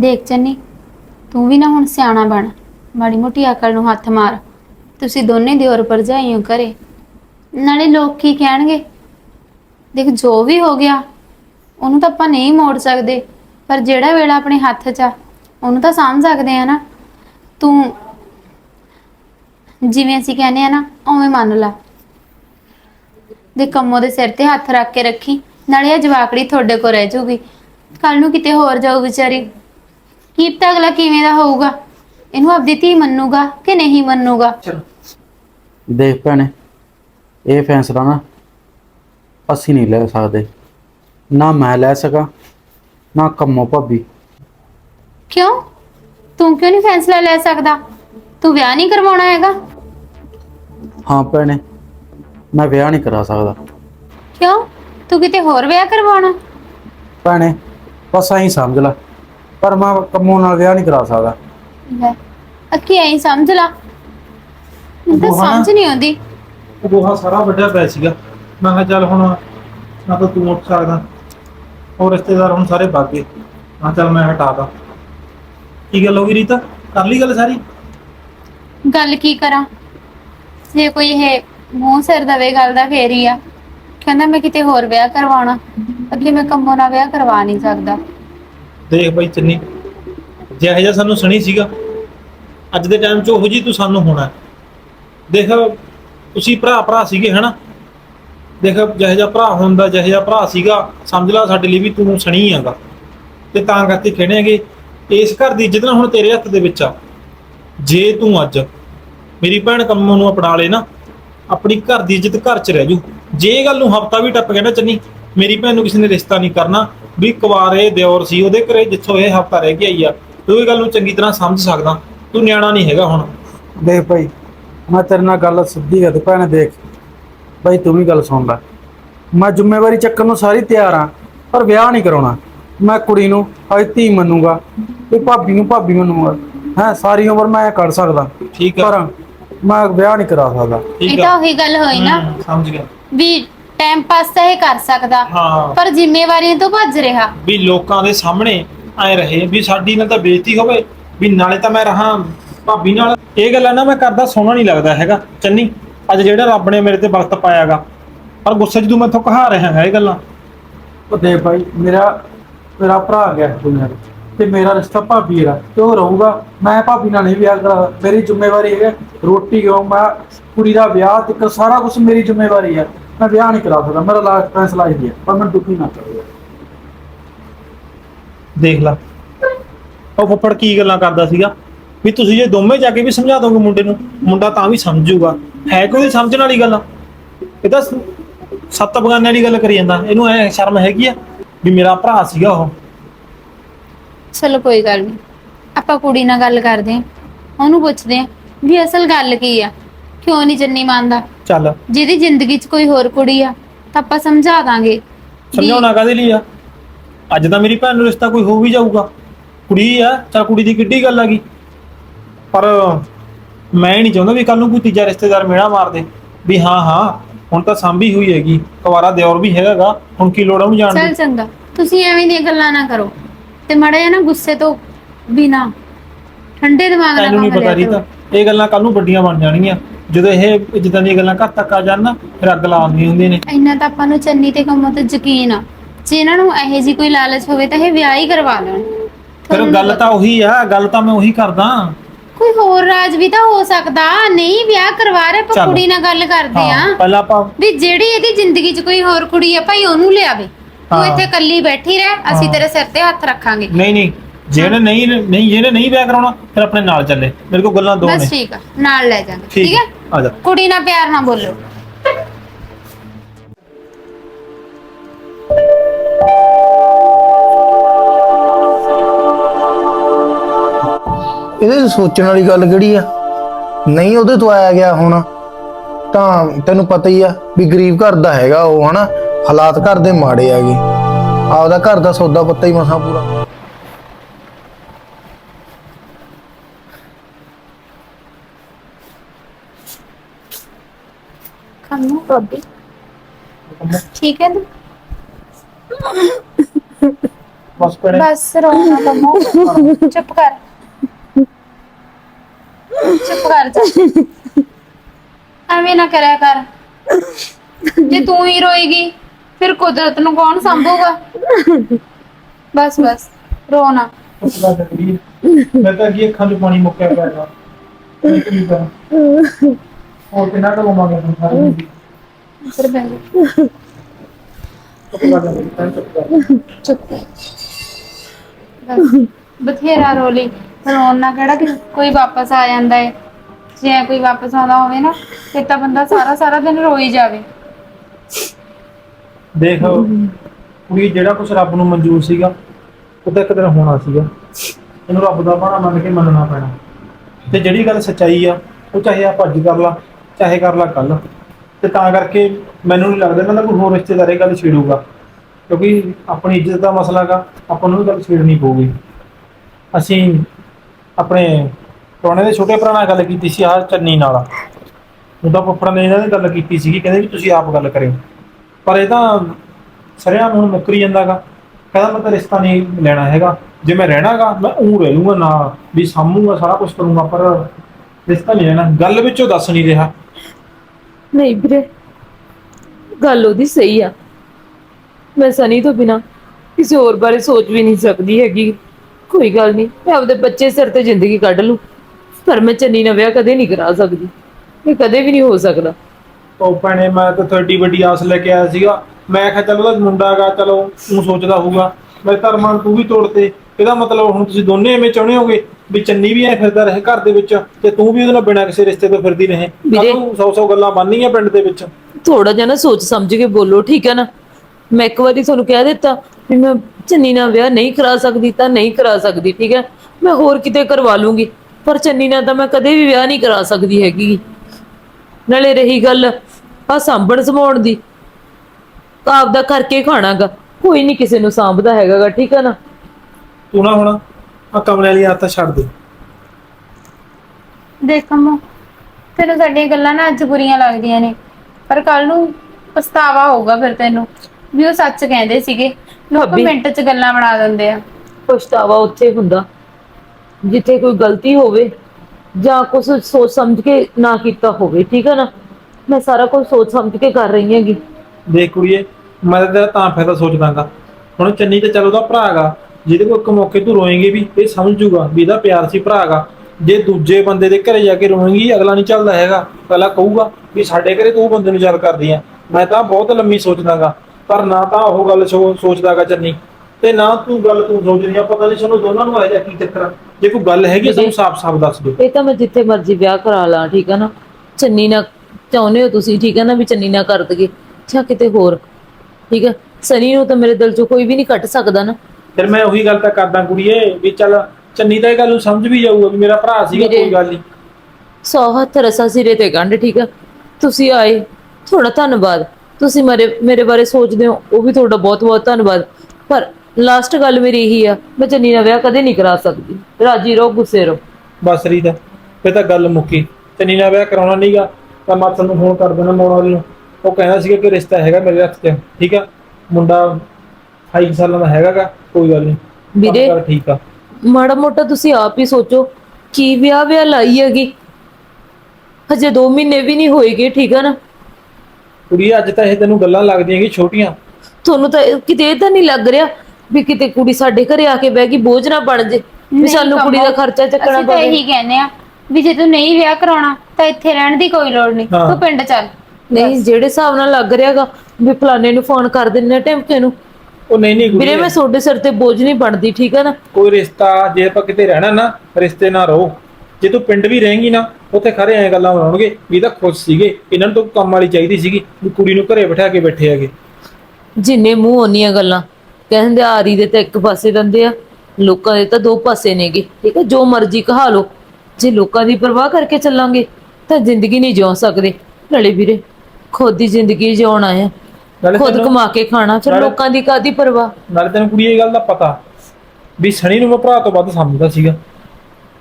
ਦੇਖ ਚੰਨੀ ਤੂੰ ਵੀ ਨਾ ਹੁਣ ਸਿਆਣਾ ਬਣ। ਮਾੜੀ ਮੋਟੀ ਅਕਲ ਨੂੰ ਹੱਥ ਮਾਰ। ਤੁਸੀਂ ਦੋਨੇ ਦਿਓਰ ਭਰਜਾਈਓ ਕਰੇ ਨਾਲੇ ਲੋਕ ਕੀ ਕਹਿਣਗੇ? ਦੇਖ, ਜੋ ਵੀ ਹੋ ਗਿਆ, ਉਹਨੂੰ ਤਾਂ ਆਪਾਂ ਨਹੀਂ ਮੋੜ ਸਕਦੇ। ਪਰ ਜਿਹੜਾ ਵੇਲਾ ਆਪਣੇ ਹੱਥ 'ਚ ਆ, ਉਹਨੂੰ ਤਾਂ ਸਮਝ ਸਕਦੇ ਆ ਨਾ। ਤੂੰ, ਜਿਵੇਂ ਅਸੀਂ ਕਹਿੰਦੇ ਆ ਨਾ, ਉਵੇਂ ਮੰਨ ਲਾ। ਦੇ ਕੰਮੋ ਦੇ ਸਿਰ ਤੇ ਹੱਥ ਰੱਖ ਕੇ ਰੱਖੀ, ਨਾਲੇ ਇਹ ਜਵਾਕੜੀ ਤੁਹਾਡੇ ਕੋਲ ਰਹਿ ਜਾਊਗੀ ਕੱਲ ਨੂੰ ਕਿਤੇ ਹੋਰ ਜਾਊ ਵਿਚਾਰੀ। ਕੀ ਪਤਾ ਅਗਲਾ ਕਿਵੇਂ ਦਾ ਹੋਊਗਾ? ਇਹਨੂੰ ਆਪਦੀ ਧੀ ਮੰਨੂਗਾ ਕਿ ਨਹੀਂ ਮੰਨੂਗਾ? ਚਲ। ਦੇਖ ਭੈਣੇ ਇਹ ਫੈਸਲਾ ਨਾ ਅਸੀਂ ਨਹੀਂ ਲੈ ਸਕਦੇ। ਨਾ ਮੈਂ ਲੈ ਸਕਾਂ ਨਾ ਕੰਮੋ ਭਾਬੀ। ਕਿਉਂ? ਤੂੰ ਕਿਉਂ ਨਹੀਂ ਫੈਸਲਾ ਲੈ ਸਕਦਾ? ਤੂੰ ਵਿਆਹ ਨਹੀਂ ਕਰਵਾਉਣਾ ਹੈਗਾ? ਹਾਂ ਭੈਣੇ ਮੈਂ ਵਿਆਹ ਨਹੀਂ ਕਰਾ ਸਕਦਾ। ਕਿਉਂ? ਤੂੰ ਕਿਤੇ ਹੋਰ ਵਿਆਹ ਕਰਵਾਉਣਾ? ਭੈਣੇ ਬਸ ਐਂ ਸਮਝ ਲੈ। ਪਰ ਮੈਂ ਕੰਮੋ ਨਾਲ ਵਿਆਹ ਨਹੀਂ ਕਰਾ ਸਕਦਾ। ਲੈ ਅੱਕੀ ਐਂ ਸਮਝ ਲਾ। ਮੈਨੂੰ ਤਾਂ ਉਹ ਸਮਝ ਨਹੀਂ ਆਉਂਦੀ। ਉਹ ਗੋਹਾ ਸਾਰਾ ਵੱਡਾ ਪਿਆ ਸੀਗਾ। ਮੈਂ ਕਿਹਾ ਚੱਲ ਹੁਣ ਨਾ ਤਾਂ ਤੂੰ ਉੱਠ ਸਕਦਾ। ਉਹ ਰਿਸ਼ਤੇਦਾਰ ਹੁਣ ਸਾਰੇ ਭੱਗ ਗਏ। ਮੈਂ ਕਿਹਾ ਚੱਲ ਮੈਂ ਹਟਾ ਦਾਂ ਕੀ ਗੱਲ ਹੋ ਗਈ ਰੀਤਾ? ਕਰ ਲਈ ਗੱਲ ਸਾਰੀ? ਗੱਲ ਕੀ ਕਰਾਂ? ਜੇ ਕੋਈ ਇਹ ਮੂੰਹ ਸਿਰ ਦਵੇ ਗੱਲ ਦਾ ਫੇਰ ਹੀ ਆ। ਕਹਿੰਦਾ ਮੈਂ ਕਿਤੇ ਹੋਰ ਵਿਆਹ ਕਰਵਾਉਣਾ। ਅੱਗੇ ਮੈਂ ਕੰਮੋ ਨਾਲ ਵਿਆਹ ਕਰਵਾ ਨਹੀਂ ਸਕਦਾ। ਦੇਖ ਬਾਈ ਚੰਨੀ, ਜਿਹੋ ਜਿਹਾ ਸਾਨੂੰ ਸਣੀ ਸੀਗਾ, ਅੱਜ ਦੇ ਟਾਈਮ 'ਚ ਉਹੋ ਜੀ ਤੂੰ ਸਾਨੂੰ ਹੋਣਾ। ਦੇਖ, ਤੁਸੀਂ ਭਰਾ ਭਰਾ ਸੀਗੇ, ਹਨਾ? ਦੇਖ, ਜਿਹੋ ਜਿਹਾ ਭਰਾ ਹੁੰਦਾ ਜਿਹੋ ਜਿਹਾ ਭਰਾ ਸੀਗਾ, ਸਮਝ ਲਾ ਸਾਡੇ ਲਈ ਵੀ ਤੂੰ ਸਣੀ ਹੈਗਾ। ਤੇ ਤਾਂ ਕਰਕੇ ਕਹਿੰਦੇ ਹੈਗੇ ਇਸ ਘਰ ਦੀ ਇੱਜ਼ਤ ਨਾ ਹੁਣ ਤੇਰੇ ਹੱਥ ਦੇ ਵਿੱਚ ਆ। ਜੇ ਤੂੰ ਅੱਜ ਮੇਰੀ ਭੈਣ ਕੰਮ ਨੂੰ ਅਪਣਾ ਲੈ ਨਾ, ਆਪਣੀ ਘਰ ਦੀ ਇੱਜ਼ਤ ਘਰ 'ਚ ਰਹਿ ਜੂ। ਜੇ ਗੱਲ ਨੂੰ ਹਫਤਾ ਵੀ ਟੱਪ ਗਿਆ ਨਾ ਚੰਨੀ, ਮੇਰੀ ਭੈਣ ਨੂੰ ਕਿਸੇ ਨੇ ਰਿਸ਼ਤਾ ਨਹੀਂ ਕਰਨਾ ਵੀ ਕੁਵਾਰੇ ਦਿਓਰ ਸੀ ਉਹਦੇ ਘਰੇ ਜਿੱਥੋਂ ਇਹ ਹਫਤਾ ਰਹਿ ਕੇ ਆਈ ਆ ਤੂੰ ਇਹ ਗੱਲ ਨੂੰ ਚੰਗੀ ਤਰ੍ਹਾਂ ਸਮਝ ਸਕਦਾ ਤੂੰ ਨਿਆਣਾ ਨਹੀਂ ਹੈਗਾ ਹੁਣ। ਦੇਖ ਭਾਈ ਮੈਂ ਤੇਰੇ ਨਾਲ ਗੱਲ ਸਿੱਧੀ ਕਰ ਭੈਣੇ ਦੇਖ ਭਾਈ ਤੂੰ ਵੀ ਗੱਲ ਸੁਣ ਲੈ। ਮੈਂ ਜ਼ਿੰਮੇਵਾਰੀ ਚੱਕਣ ਨੂੰ ਸਾਰੀ ਤਿਆਰ ਆ ਪਰ ਵਿਆਹ ਨਹੀਂ ਕਰਾਉਣਾ। ਮੈਂ ਕੁੜੀ ਨੂੰ ਅੱਜ ਧੀ ਮੰਨੂਗਾ ਤੇ ਭਾਬੀ ਨੂੰ ਭਾਬੀ ਮੰਨੂਗਾ। ਹੈ ਸਾਰੀ ਉਮਰ ਮੈਂ ਇਹ ਕਰ ਸਕਦਾ ਠੀਕ ਆ। ਪਰ ਮੈਂ ਵਿਆਹ ਨਹੀਂ ਕਰਾ ਸਕਦਾ। ਇਹ ਠੀਕ ਤਾਂ ਆ ਉਹੀ ਗੱਲ ਹੋਈ ਨਾ। ਹਮ, ਸਮਝ ਗਿਆ। ਵੀ ਟਾਈਮ ਪਾਸ ਤਾਂ ਇਹ ਕਰ ਸਕਦਾ। ਹਾਂ। ਪਰ ਜ਼ਿੰਮੇਵਾਰੀਆਂ ਤੋਂ ਭੱਜ ਰਿਹਾ। ਵੀ ਲੋਕਾਂ ਦੇ ਸਾਹਮਣੇ ਐ ਰਹੇ ਵੀ ਸਾਡੀ ਨਾਲ ਤਾਂ ਬੇਇੱਜ਼ਤੀ ਹੋਵੇ ਵੀ ਨਾਲੇ ਤਾਂ ਮੈਂ ਰਹਾ ਭਾਬੀ ਨਾਲ। ਇਹ ਗੱਲਾਂ ਨਾ ਮੈਂ ਕਰਦਾ ਸੋਹਣਾ ਨਹੀਂ ਲੱਗਦਾ ਹੈਗਾ ਚੰਨੀ। ਅੱਜ ਜਿਹੜਾ ਰੱਬ ਨੇ ਮੇਰੇ ਤੇ ਵਕਤ ਪਾਇਆਗਾ ਪਰ ਗੁੱਸੇ 'ਚ ਤੂੰ ਮੈਥੋਂ ਕਹਾ ਰਿਹਾ ਹੈ ਇਹ ਗੱਲਾਂ। ਉਹ ਦੇ ਭਾਈ ਮੇਰਾ ਮੇਰਾ ਭਰਾ ਗਿਆ ਦੁਨੀਆ ਤੇ ਮੇਰਾ ਰਿਸ਼ਤਾ ਭਾਬੀ ਦਾ ਤੇ ਉਹ ਰਹੂਗਾ। ਮੈਂ ਭਾਬੀ ਨਾਲ ਨਹੀਂ ਵਿਆਹ ਕਰਾ ਮੇਰੀ ਜ਼ਿੰਮੇਵਾਰੀ ਹੈ ਰੋਟੀ ਕਿਉਂ ਮੈਂ ਕੁੜੀ ਦਾ ਵਿਆਹ ਤੱਕ ਸਾਰਾ ਕੁਝ ਮੇਰੀ ਜ਼ਿੰਮੇਵਾਰੀ ਹੈ। ਮੈਂ ਵਿਆਹ ਨਹੀਂ ਕਰਾ ਸਕਦਾ ਮੇਰਾ ਲਾਸਟ ਫੈਸਲਾ ਇਹ ਹੈ ਪਰ ਮੈਂ ਦੁਖੀ ਨਾ ਕਰੋ। ਦੇਖ ਲਾ। ਉਹ ਫੁੱਫੜ ਕੀ ਗੱਲਾਂ ਕਰਦਾ ਸੀਗਾ? ਵੀ ਤੁਸੀਂ ਜੇ ਦੋਵੇਂ ਜਾ ਕੇ ਵੀ ਸਮਝਾ ਦੋਗੇ ਮੁੰਡੇ ਨੂੰ ਮੁੰਡਾ ਤਾਂ ਵੀ ਸਮਝੂਗਾ। ਹੈ ਕੋਈ ਸਮਝਣ ਵਾਲੀ ਗੱਲ? ਇਹ ਤਾਂ ਸੱਤ ਬਗਾਨਿਆਂ ਦੀ ਗੱਲ ਕਰੀ ਜਾਂਦਾ। ਇਹਨੂੰ ਐ ਸ਼ਰਮ ਹੈਗੀ ਆ ਵੀ ਮੇਰਾ ਭਰਾ ਸੀਗਾ ਉਹ। ਚਲੋ ਕੋਈ ਗੱਲ ਨਹੀਂ ਆਪਾਂ ਕੁੜੀ ਨਾਲ ਗੱਲ ਕਰਦੇ ਹਾਂ ਉਹਨੂੰ ਪੁੱਛਦੇ ਹਾਂ ਵੀ ਅਸਲ ਗੱਲ ਕੀ ਆ? ਕਿਉਂ ਨਹੀਂ ਜੰਨੀ ਮੰਨਦਾ? ਚੱਲ। ਜਿਹਦੀ ਜ਼ਿੰਦਗੀ 'ਚ ਕੋਈ ਹੋਰ ਕੁੜੀ ਆ ਤਾਂ ਆਪਾਂ ਸਮਝਾ ਦਾਂਗੇ ਵੀ- ਸਮਝਾਉਣਾ ਕਾਹਦੇ ਲਈ ਆ? ਅੱਜ ਤਾਂ ਮੇਰੀ ਭੈਣ ਨੂੰ ਰਿਸ਼ਤਾ ਕੋਈ ਹੋ ਵੀ ਜਾਊਗਾ। ਕੁੜੀ ਆ ਚਲ ਕੁੜੀ ਦੀ ਕਿੱਡੀ ਗੱਲ ਆ ਗਈ। ਪਰ ਮੈਂ ਨਹੀਂ ਚਾਹੁੰਦਾ ਵੀ ਕੱਲ ਨੂੰ ਕੋਈ ਤੀਜਾ ਰਿਸ਼ਤੇਦਾਰ ਮੇੜਾ ਮਾਰ ਦੇ। ਵੀ ਹਾਂ ਹਾਂ ਹੁਣ ਤਾਂ ਸਾਂਭੀ ਹੋਈ ਹੈਗੀ। ਕੁਵਾਰਾ ਦਿਓਰ ਵੀ ਹੈਗਾਗਾ ਹੁਣ ਕੀ ਲੋੜ ਆ ਉਹਨੂੰ ਜਾਣ ਚੱਲ ਦੀ ਚੰਗਾ ਤੁਸੀਂ ਐਵੇਂ ਦੀਆਂ ਗੱਲਾਂ ਨਾ ਕਰੋ। ਤੇ ਮੜੇ ਨਾ ਗੁੱਸੇ ਤੋਂ ਬਿਨਾ ਠੰਡੇ ਦਿਮਾਗ ਨਾਲ ਤੈਨੂੰ ਨਹੀਂ ਕੰਮ ਪਤਾ ਲਿਆ ਕਰੋ। ਰੀਤਾ ਇਹ ਗੱਲਾਂ ਕੱਲ ਨੂੰ ਵੱਡੀਆਂ ਬਣ ਜਾਣਗੀਆਂ। ਜਦੋਂ ਇਹ ਜਿੱਦਾਂ ਦੀਆਂ ਗੱਲਾਂ ਘਰ ਤੱਕ ਆ ਜਾਣ ਨਾ ਫਿਰ ਅੱਗ ਲਾਉਂਦੀਆਂ ਹੁੰਦੀਆਂ ਨੇ। ਇੰਨਾ ਤਾਂ ਆਪਾਂ ਨੂੰ ਚੰਨੀ ਤੇ ਕੰਮੋਂ ਤੇ ਯਕੀਨ ਆ। ਜੇ ਇਹਨਾਂ ਨੂੰ ਇਹੋ ਜੀ ਕੋਈ ਲਾਲਚ ਹੋਵੇ ਤਾਂ ਇਹ ਵਿਆਹ ਹੀ ਕਰਵਾ ਲੈਣ। ਫਿਰ ਤੁਹਾਨੂੰ ਗੱਲ ਤਾਂ ਉਹੀ ਆ ਗੱਲ ਤਾਂ ਮੈਂ ਉਹੀ ਕਰਦਾ। ਕੋਈ ਹੋਰ ਰਾਜ ਵੀ ਤਾਂ ਹੋ ਸਕਦਾ। ਨਹੀਂ ਵਿਆਹ ਕਰਵਾ ਰਹੇ ਆਪਾਂ ਚੱਲ। ਕੁੜੀ ਨਾਲ ਗੱਲ ਕਰਦੇ ਆ ਪਹਿਲਾਂ ਆਪਾਂ ਵੀ ਜਿਹੜੀ ਇਹਦੀ ਜ਼ਿੰਦਗੀ 'ਚ ਕੋਈ ਹੋਰ ਕੁੜੀ ਆ ਭਾਈ ਉਹਨੂੰ ਲਿਆਵੇ। ਤੂੰ ਹਾਂ। ਇੱਥੇ ਕੱਲੀ ਬੈਠੀ ਰਹਿ ਅਸੀਂ ਹਾਂ। ਤੇਰੇ ਸਿਰ ਤੇ ਹੱਥ ਰੱਖਾਂਗੇ। ਨਹੀਂ ਨਹੀਂ। ਜਿਹਨੇ ਨਹੀਂ ਨਹੀਂ ਜਿਹਨੇ ਨਹੀਂ ਵਿਆਹ ਕਰਾਉਣਾ ਫਿਰ ਆਪਣੇ ਨਾਲ ਚੱਲੇ। ਮੇਰੇ ਕੋਲ ਗੱਲਾਂ ਦੋ ਨੇ। ਬਸ ਠੀਕ ਆ ਨਾਲ ਲੈ ਜਾਾਂਗੇ। ਠੀਕ ਠੀਕ ਹੈ? ਆ ਜਾ। ਕੁੜੀ ਨਾਲ ਪਿਆਰ ਨਾਲ ਬੋਲੋ। ਇਹਦੇ 'ਚ ਸੋਚਣ ਵਾਲੀ ਗੱਲ ਕਿਹੜੀ ਆ? ਨਹੀਂ ਉਹਦੇ ਤੋਂ ਆਇਆ ਗਿਆ ਹੁਣ। ਤਾਂ ਤੈਨੂੰ ਪਤਾ ਹੀ ਆ ਵੀ ਗਰੀਬ ਘਰ ਦਾ ਹੈਗਾ ਉਹ ਹਨਾ? ਹਾਲਾਤ ਘਰ ਦੇ ਮਾੜੇ ਆਗੇ ਆਪਦਾ ਘਰ ਦਾ ਸੌਦਾ ਪੱਤਾ ਹੀ ਮਸਾਂ ਪੂਰਾ। ਕੰਮੂ ਰੋਟੀ ਠੀਕ ਹੈ ਤੂੰ ਬਸ ਭੈਣੇ ਬਸ ਰੋਣਾ ਕੰਮੂ ਚੁੱਪ ਕਰ। ਚੁੱਪ ਕਰ ਜਾ। ਐਵੇਂ ਨਾ ਕਰਿਆ ਕਰ। ਜੇ ਤੂੰ ਹੀ ਰੋਏਗੀ ਫਿਰ ਕੁਦਰਤ ਨੂੰ ਕੌਣ ਸੰਭੂਗਾ? ਬਸ ਬਸ। ਦਾ ਡਰੀ ਮੈਂ ਤਾਂ ਕੀ ਅੱਖਾਂ 'ਚ ਪਾਣੀ ਮੁੱਕਿਆ ਪਿਆ ਹੈਗਾ। ਮੈਂ ਕੀ ਕਰਾਂ? ਹੋਰ ਕਿੰਨਾ ਸਾਰੇ ਦਿਨ ਦੀ? ਫਿਰ ਬੈਠ ਜਾ। ਚੁੱਪ ਬਸ, ਬਥੇਰਾ ਰੋਲੀ। ਰੋਣ ਨਾਲ ਕਿਹੜਾ ਕਿ ਕੋਈ ਵਾਪਸ ਆ ਜਾਂਦਾ ਹੈ ਜੇ ਕੋਈ ਵਾਪਸ ਆਉਂਦਾ ਹੋਵੇ ਨਾ, ਫਿਰ ਤਾਂ ਬੰਦਾ ਸਾਰਾ ਸਾਰਾ ਦਿਨ ਰੋਈ ਜਾਵੇ। ਦੇਖ, ਕੁੜੀ ਜਿਹੜਾ ਕੁਝ ਰੱਬ ਨੂੰ ਮਨਜ਼ੂਰ ਸੀਗਾ, ਉਹ ਤਾਂ ਇੱਕ ਦਿਨ ਹੋਣਾ ਸੀਗਾ। ਇਹਨੂੰ ਰੱਬ ਦਾ ਬਾਣਾ ਮੰਨ ਕੇ ਮੰਨਣਾ ਪੈਣਾ। ਤੇ ਜਿਹੜੀ ਗੱਲ ਸੱਚਾਈ ਆ, ਉਹ ਚਾਹੇ ਆ ਅੱਜ ਕਰ ਲਾ, ਚਾਹੇ ਕਰ ਲਾ ਕੱਲ ਤੇ ਤਾਂ ਕਰਕੇ ਮੈਨੂੰ ਨਹੀਂ ਲੱਗਦਾ ਇਹਨਾਂ ਦਾ ਕੋਈ ਹੋਰ ਰਿਸ਼ਤੇਦਾਰ ਇਹ ਗੱਲ ਛੇੜੂਗਾ। ਕਿਉਂਕਿ ਆਪਣੀ ਇੱਜ਼ਤ ਦਾ ਮਸਲਾ ਗਾ ਆਪਾਂ ਨੂੰ ਇਹ ਗੱਲ ਛੇੜਨੀ ਪਊਗੀ। ਅਸੀਂ ਆਪਣੇ ਟੋਣੇ ਦੇ ਛੋਟੇ ਭਰਾ ਨਾਲ ਗੱਲ ਕੀਤੀ ਸੀ, ਆਹ ਚੰਨੀ ਨਾਲ। ਉਹਦਾ ਪੁੱਪੜਾ ਨੇ ਇਹਨਾਂ ਨੇ ਗੱਲ ਕੀਤੀ ਸੀਗੀ, ਕਹਿੰਦੇ ਵੀ ਤੁਸੀਂ ਆਪ ਗੱਲ ਕਰਿਓ। ਪਰ ਇਹ ਤਾਂ ਸਰਿਆਂ ਹੁਣ ਮੁੱਕਰੀ ਜਾਂਦਾਗਾ। ਕਹਿੰਦਾ ਮੈਂ ਤਾਂ ਰਿਸ਼ਤਾ ਨਹੀਂ ਲੈਣਾ ਹੈਗਾ। ਜੇ ਮੈਂ ਰਹਿਣਾਗਾ, ਮੈਂ ਉਂ ਰਹਿ ਲੂੰਗਾ ਨਾ ਵੀ ਸਾਂਭੂਗਾ, ਸਾਰਾ ਕੁਝ ਕਰੂੰਗਾ, ਪਰ ਰਿਸ਼ਤਾ ਨਹੀਂ ਲੈਣਾ। ਗੱਲ ਵਿੱਚੋਂ ਦੱਸ ਨਹੀਂ ਰਿਹਾ। ਨਹੀਂ ਵੀਰੇ, ਗੱਲ ਉਹਦੀ ਸਹੀ ਆ। ਮੈਂ ਸਨੀ ਤੋਂ ਬਿਨਾ ਕਿਸੇ ਹੋਰ ਬਾਰੇ ਸੋਚ ਵੀ ਨਹੀਂ ਸਕਦੀ ਹੈਗੀ। ਕੋਈ ਗੱਲ ਨਹੀਂ, ਮੈਂ ਆਪਦੇ ਬੱਚੇ ਸਿਰ ਤੇ ਜ਼ਿੰਦਗੀ ਕੱਢ ਲੂੰ, ਪਰ ਮੈਂ ਚੰਨੀ ਨਾਲ ਵਿਆਹ ਕਦੇ ਨਹੀਂ ਕਰਾ ਸਕਦੀ। ਇਹ ਕਦੇ ਵੀ ਨਹੀਂ ਹੋ ਸਕਦਾ। ਉਹ ਭੈਣੇ, ਮੈਂ ਤਾਂ ਤੁਹਾਡੀ ਵੱਡੀ ਆਸ ਲੈ ਕੇ ਆਇਆ ਸੀਗਾ। ਮੈਂ ਕਿਹਾ ਚਲੋ ਉਹਦਾ ਮੁੰਡਾ ਹੈਗਾ, ਚਲੋ ਉਹ ਸੋਚਦਾ ਹੋਊਗਾ। ਮੈਂ ਧਰਮਾਂ ਤੂੰ ਵੀ ਤੋੜਤੇ ਇਹਦਾ ਮਤਲਬ ਹੁਣ ਤੁਸੀਂ ਦੋਨੇ ਐਵੇਂ ਚਾਹੁੰਦੇ ਹੋਗੇ ਵੀ ਚੰਨੀ ਵੀ ਐ ਫਿਰਦਾ ਰਹੇ ਘਰ ਦੇ ਵਿੱਚ ਤੇ ਤੂੰ ਵੀ ਉਹਦੇ ਨਾਲ ਬਿਨਾਂ ਕਿਸੇ ਰਿਸ਼ਤੇ ਤੋਂ ਫਿਰਦੀ ਰਹੇ। ਵੀਰੇ- ਸੌ ਸੌ ਗੱਲਾਂ ਬਣਨੀਆਂ ਪਿੰਡ ਦੇ ਵਿੱਚ? ਥੋੜਾ ਜਿਹਾ ਨਾ ਸੋਚ ਸਮਝ ਕੇ ਬੋਲੋ ਠੀਕ ਹੈ ਨਾ? ਮੈਂ ਇੱਕ ਵਾਰੀ ਤੁਹਾਨੂੰ ਕਹਿ ਦਿੱਤਾ ਵੀ ਮੈਂ ਚੰਨੀ ਨਾਲ ਵਿਆਹ ਨਹੀਂ ਕਰਾ ਸਕਦੀ ਤਾਂ ਨਹੀਂ ਕਰਾ ਸਕਦੀ ਠੀਕ ਹੈ ਮੈਂ ਹੋਰ ਕਿਤੇ ਕਰਵਾ ਲੂੰਗੀ ਪਰ ਚੰਨੀ ਨਾਲ ਤਾਂ ਮੈਂ ਕਦੇ ਵੀ ਵਿਆਹ ਨਹੀਂ ਕਰਾ ਸਕਦੀ ਹੈਗੀ। ਨਾਲੇ ਰਹੀ ਗੱਲ ਆ ਸਾਂਭਣ ਸਮਾਉਣ ਦੀ। ਤਾਂ ਆਪਦਾ ਕਰਕੇ ਖਾਣਾਗਾ ਕੋਈ ਨਹੀਂ ਕਿਸੇ ਨੂੰ ਸਾਂਭਦਾ ਹੈਗਾਗਾ ਠੀਕ ਹੈ ਨਾ? ਤੂੰ ਨਾ ਹੁਣ ਆ ਕਮਲੇ ਵਾਲੀ ਆਦਤ ਛੱਡ ਦੇ। ਦੇਖ ਕੰਮੂ ਤੈਨੂੰ ਸਾਡੀਆਂ ਗੱਲਾਂ ਨਾ ਅੱਜ ਬੁਰੀਆਂ ਲੱਗਦੀਆਂ ਨੇ। ਪਰ ਕੱਲ ਨੂੰ ਪਛਤਾਵਾ ਹੋਊਗਾ ਫਿਰ ਤੈਨੂੰ ਵੀ ਉਹ ਸੱਚ ਕਹਿੰਦੇ ਸੀਗੇ। ਲੋਕ ਭਾਬੀ। ਮਿੰਟ 'ਚ ਗੱਲਾਂ ਬਣਾ ਦਿੰਦੇ ਆ। ਪਛਤਾਵਾ ਉੱਥੇ ਹੁੰਦਾ। ਜਿੱਥੇ ਕੋਈ ਗਲਤੀ ਹੋਵੇ ਜਾਂ ਕੁਝ ਸੋਚ ਸਮਝ ਕੇ ਨਾ ਕੀਤਾ ਹੋਵੇ ਠੀਕ ਹੈ ਨਾ? ਮੈਂ ਸਾਰਾ ਕੁਝ ਸੋਚ ਸਮਝ ਕੇ ਕਰ ਰਹੀ ਹੈਗੀ। ਦੇਖ ਕੁੜੀਏ ਮੈਂ ਤਾਂ ਤੇਰਾ ਤਾਂ ਫਾਇਦਾ ਸੋਚਦਾਗਾ। ਹੁਣ ਚੰਨੀ ਤੇ ਚੱਲ ਉਹਦਾ ਭਰਾ ਗਾ। ਜਿਹਦੇ ਕੋਲ ਇੱਕ ਮੌਕੇ ਤੂੰ ਰੋਏਂਗੀ ਵੀ ਇਹ ਸਮਝ ਜੂਗਾ ਵੀ ਇਹਦਾ ਪਿਆਰ ਸੀ ਭਰਾ ਗਾ ਜੇ ਦੂਜੇ ਬੰਦੇ ਦੇ ਘਰੇ ਜਾ ਕੇ ਰੋਏਂਗੀ ਅਗਲਾ ਨਹੀਂ ਚੱਲਦਾ ਹੈਗਾ। ਪਹਿਲਾਂ ਕਹੂਗਾ ਵੀ ਸਾਡੇ ਘਰੇ ਤੂੰ ਬੰਦੇ ਨੂੰ ਯਾਦ ਕਰਦੀ ਆ। ਮੈਂ ਤਾਂ ਬਹੁਤ ਲੰਮੀ ਸੋਚਦਾਗਾ ਪਰ ਨਾ ਤਾਂ ਉਹ ਗੱਲ ਸੋਚਦਾਗਾ ਚੰਨੀ। ਤੇ ਨਾ ਤੂੰ ਗੱਲ ਤੂੰ ਸੋਚਦੀ ਆ ਪਤਾ ਨਹੀਂ ਸਾਨੂੰ ਦੋਨਾਂ ਨੂੰ ਆ ਜਾ ਕੀ ਚੱਕਰ ਆ। ਜੇ ਕੋਈ ਗੱਲ ਹੈਗੀ ਸਾਨੂੰ ਸਾਫ਼-ਸਾਫ਼ ਦੱਸ ਦਿਓ। ਇਹ ਤਾਂ ਮੈਂ ਜਿੱਥੇ ਮਰਜ਼ੀ ਵਿਆਹ ਕਰਾ ਲਾਂ ਠੀਕ ਹੈ ਨਾ? ਚੰਨੀ ਨਾ ਚਾਹੁੰਦੇ ਹੋ ਤੁਸੀਂ ਠੀਕ ਹੈ ਨਾ ਵੀ ਚੰਨੀ ਨਾ ਕਰ ਦਗੇ ਜਾਂ ਕਿਤੇ ਹੋਰ ਠੀਕ ਹੈ ਸਨੀ ਨੂੰ ਤਾਂ ਮੇਰੇ ਦਿਲ ਚੋਂ ਕੋਈ ਵੀ ਨਹੀਂ ਕੱਟ ਸਕਦਾ ਨਾ। ਫਿਰ ਮੈਂ ਉਹੀ ਗੱਲ ਤਾਂ ਕਰਦਾ ਕੁੜੀਏ ਵੀ ਚੱਲ ਚੰਨੀ ਤਾਂ ਇਹ ਗੱਲ ਨੂੰ ਸਮਝ ਵੀ ਜਾਊਗਾ ਵੀ ਮੇਰਾ ਭਰਾ ਸੀਗਾ। ਕੋਈ ਗੱਲ ਨਹੀਂ ਸੌ ਹੱਥ ਰਸਾ ਸਿਰੇ ਤੇ ਗੰਢ ਠੀਕ ਆ? ਤੁਸੀਂ ਆਏ ਤੁਹਾਡਾ ਧੰਨਵਾਦ। ਤੁਸੀਂ ਮੇਰੇ ਮੇਰੇ ਬਾਰੇ ਸੋਚਦੇ ਹੋ ਉਹ ਵੀ ਤੁਹਾਡਾ ਬਹੁਤ ਬਹੁਤ ਧੰਨਵਾਦ। ਪਰ ਲਾਸਟ ਗੱਲ ਮੇਰੀ ਇਹੀ ਆ ਮੈਂ ਚੰਨੀ ਨਾਲ ਵਿਆਹ ਕਦੇ ਨਹੀਂ ਕਰਾ ਸਕਦੀ। ਰਾਜੀ ਰਹੋ ਗੁੱਸੇ ਰਹੋ। ਬਸ ਰੀਤ ਫੇ ਤਾਂ ਗੱਲ ਮੁੱਕੀ। ਚੰਨੀ ਨਾਲ ਵਿਆਹ ਕਰਾਉਣਾ ਨਹੀਂਗਾ ਤਾਂ ਮੈਂ ਤੁਹਾਨੂੰ ਫੋਨ ਕਰ ਦੇਣਾ ਮੌਣਾ ਨੂੰ। ਉਹ ਕਹਿੰਦਾ ਸੀਗਾ ਕਿ ਰਿਸ਼ਤਾ ਹੈਗਾ ਮੇਰੇ ਹੱਥ 'ਚ ਠੀਕ ਆ? ਮੁੰਡਾ 28 ਸਾਲਾਂ ਦਾ ਹੈਗਾਗਾ। ਕੋਈ ਗੱਲ ਨਹੀਂ। ਵੀਰੇ ਠੀਕ ਆ। ਮਾੜਾ ਮੋਟਾ ਤੁਸੀਂ ਆਪ ਹੀ ਸੋਚੋ ਕੀ ਵਿਆਹ ਵਿਆਹ ਲਾਈ ਹੈਗੀ? ਹਜੇ 2 ਮਹੀਨੇ ਵੀ ਨਹੀਂ ਹੋਏਗੇ ਠੀਕ ਆ ਨਾ? ਕੁੜੀ ਅੱਜ ਤਾਂ ਇਹ ਤੈਨੂੰ ਗੱਲਾਂ ਲੱਗਦੀਆਂ ਕਿ ਛੋਟੀਆਂ। ਤੁਹਾਨੂੰ ਤਾਂ ਇਹ- ਕਿਤੇ ਇਹ ਤਾਂ ਨਹੀਂ ਲੱਗ ਰਿਹਾ ਵੀ ਕਿਤੇ ਕੁੜੀ ਸਾਡੇ ਘਰੇ ਆ ਕੇ ਬਹਿ ਗਈ ਬੋਝ ਨਾ ਬਣ ਜੇ ਵੀ ਨਹੀਂ ਸਾਨੂੰ ਕੁੜੀ ਦਾ ਖਰਚਾ ਚੱਕਣਾ ਅਸੀਂ ਤਾਂ ਪਵੇ। ਇਹੀ ਕਹਿੰਦੇ ਆ ਵੀ ਜੇ ਤੂੰ ਨਹੀਂ ਵਿਆਹ ਕਰਾਉਣਾ ਤਾਂ ਇੱਥੇ ਰਹਿਣ ਦੀ ਕੋਈ ਲੋੜ ਨਹੀਂ। ਹਾਂ। ਤੂੰ ਪਿੰਡ ਚੱਲ। ਨਹੀਂ ਜਿਹੜੇ ਹਿਸਾਬ ਨਾਲ ਲੱਗ ਰਿਹਾਗਾ ਵੀ ਫਲਾਣੇ ਨੂੰ ਫੋਨ ਕਰ ਦਿੰਨੇ ਆ ਟਿਮਕੇ ਨੂੰ ਉਹ ਨਹੀਂ ਨਹੀਂ ਵੀਰੇ ਮੈਂ ਤੁਹਾਡੇ ਸਿਰ ਤੇ ਬੋਝ ਨਹੀਂ ਬਣਦੀ ਠੀਕ ਹੈ ਨਾ? ਕੋਈ ਰਿਸ਼ਤਾ ਜੇ ਆਪਾਂ ਕਿਤੇ ਰਹਿਣਾ ਨਾ ਰਿਸ਼ਤੇ ਨਾ ਰਹੋ। ਜੇ ਤੂੰ ਪਿੰਡ ਵੀ ਰਹੇਂਗੀ ਨਾ ਉੱਥੇ ਖਰੇ ਐ ਗੱਲਾਂ ਬਣਾਉਣਗੇ ਵੀ ਤਾਂ ਖੁਸ਼ ਸੀਗੇ ਇਹਨਾਂ ਨੂੰ ਤਾਂ ਕੰਮ ਵਾਲੀ ਚਾਹੀਦੀ ਸੀਗੀ ਵੀ ਕੁੜੀ ਨੂੰ ਘਰੇ ਬਿਠਾ ਕੇ ਬੈਠੇ ਹੈਗੇ। ਜਿੰਨੇ ਮੂੰਹ ਉਹਨੀਆਂ ਗੱਲਾਂ। ਕਹਿੰਦੇ ਆਰੀ ਦੇ ਤਾਂ ਇੱਕ ਪਾਸੇ ਦੰਦੇ ਆ ਲੋਕਾਂ ਦੇ ਤਾਂ ਦੋ ਪਾਸੇ ਨੇਗੇ। ਠੀਕ ਹੈ ਜੋ ਮਰਜ਼ੀ ਕਹਾ ਲੋ ਜੇ ਲੋਕਾਂ ਦੀ ਪਰਵਾਹ ਕਰਕੇ ਚੱਲਾਂਗੇ ਤਾਂ ਜ਼ਿੰਦਗੀ ਨਹੀਂ ਜਿਉ ਸਕਦੇ। ਨਾਲੇ ਵੀਰੇ ਖੁਦ ਦੀ ਜ਼ਿੰਦਗੀ ਜਿਉਣਾ ਆ। ਨਾਲੇ ਖੁਦ ਤੈਨੂੰ- ਕਮਾ ਕੇ ਖਾਣਾ ਫਿਰ ਨਾਲੇ- ਲੋਕਾਂ ਦੀ ਕਾਦੀ ਪਰਵਾਹ? ਨਾਲੇ ਤੈਨੂੰ ਕੁੜੀ ਇਹ ਗੱਲ ਦਾ ਪਤਾ ਵੀ ਸਣੀ ਨੂੰ ਮੈਂ ਭਰਾ ਤੋਂ ਵੱਧ ਸਮਝਦਾ ਸੀਗਾ।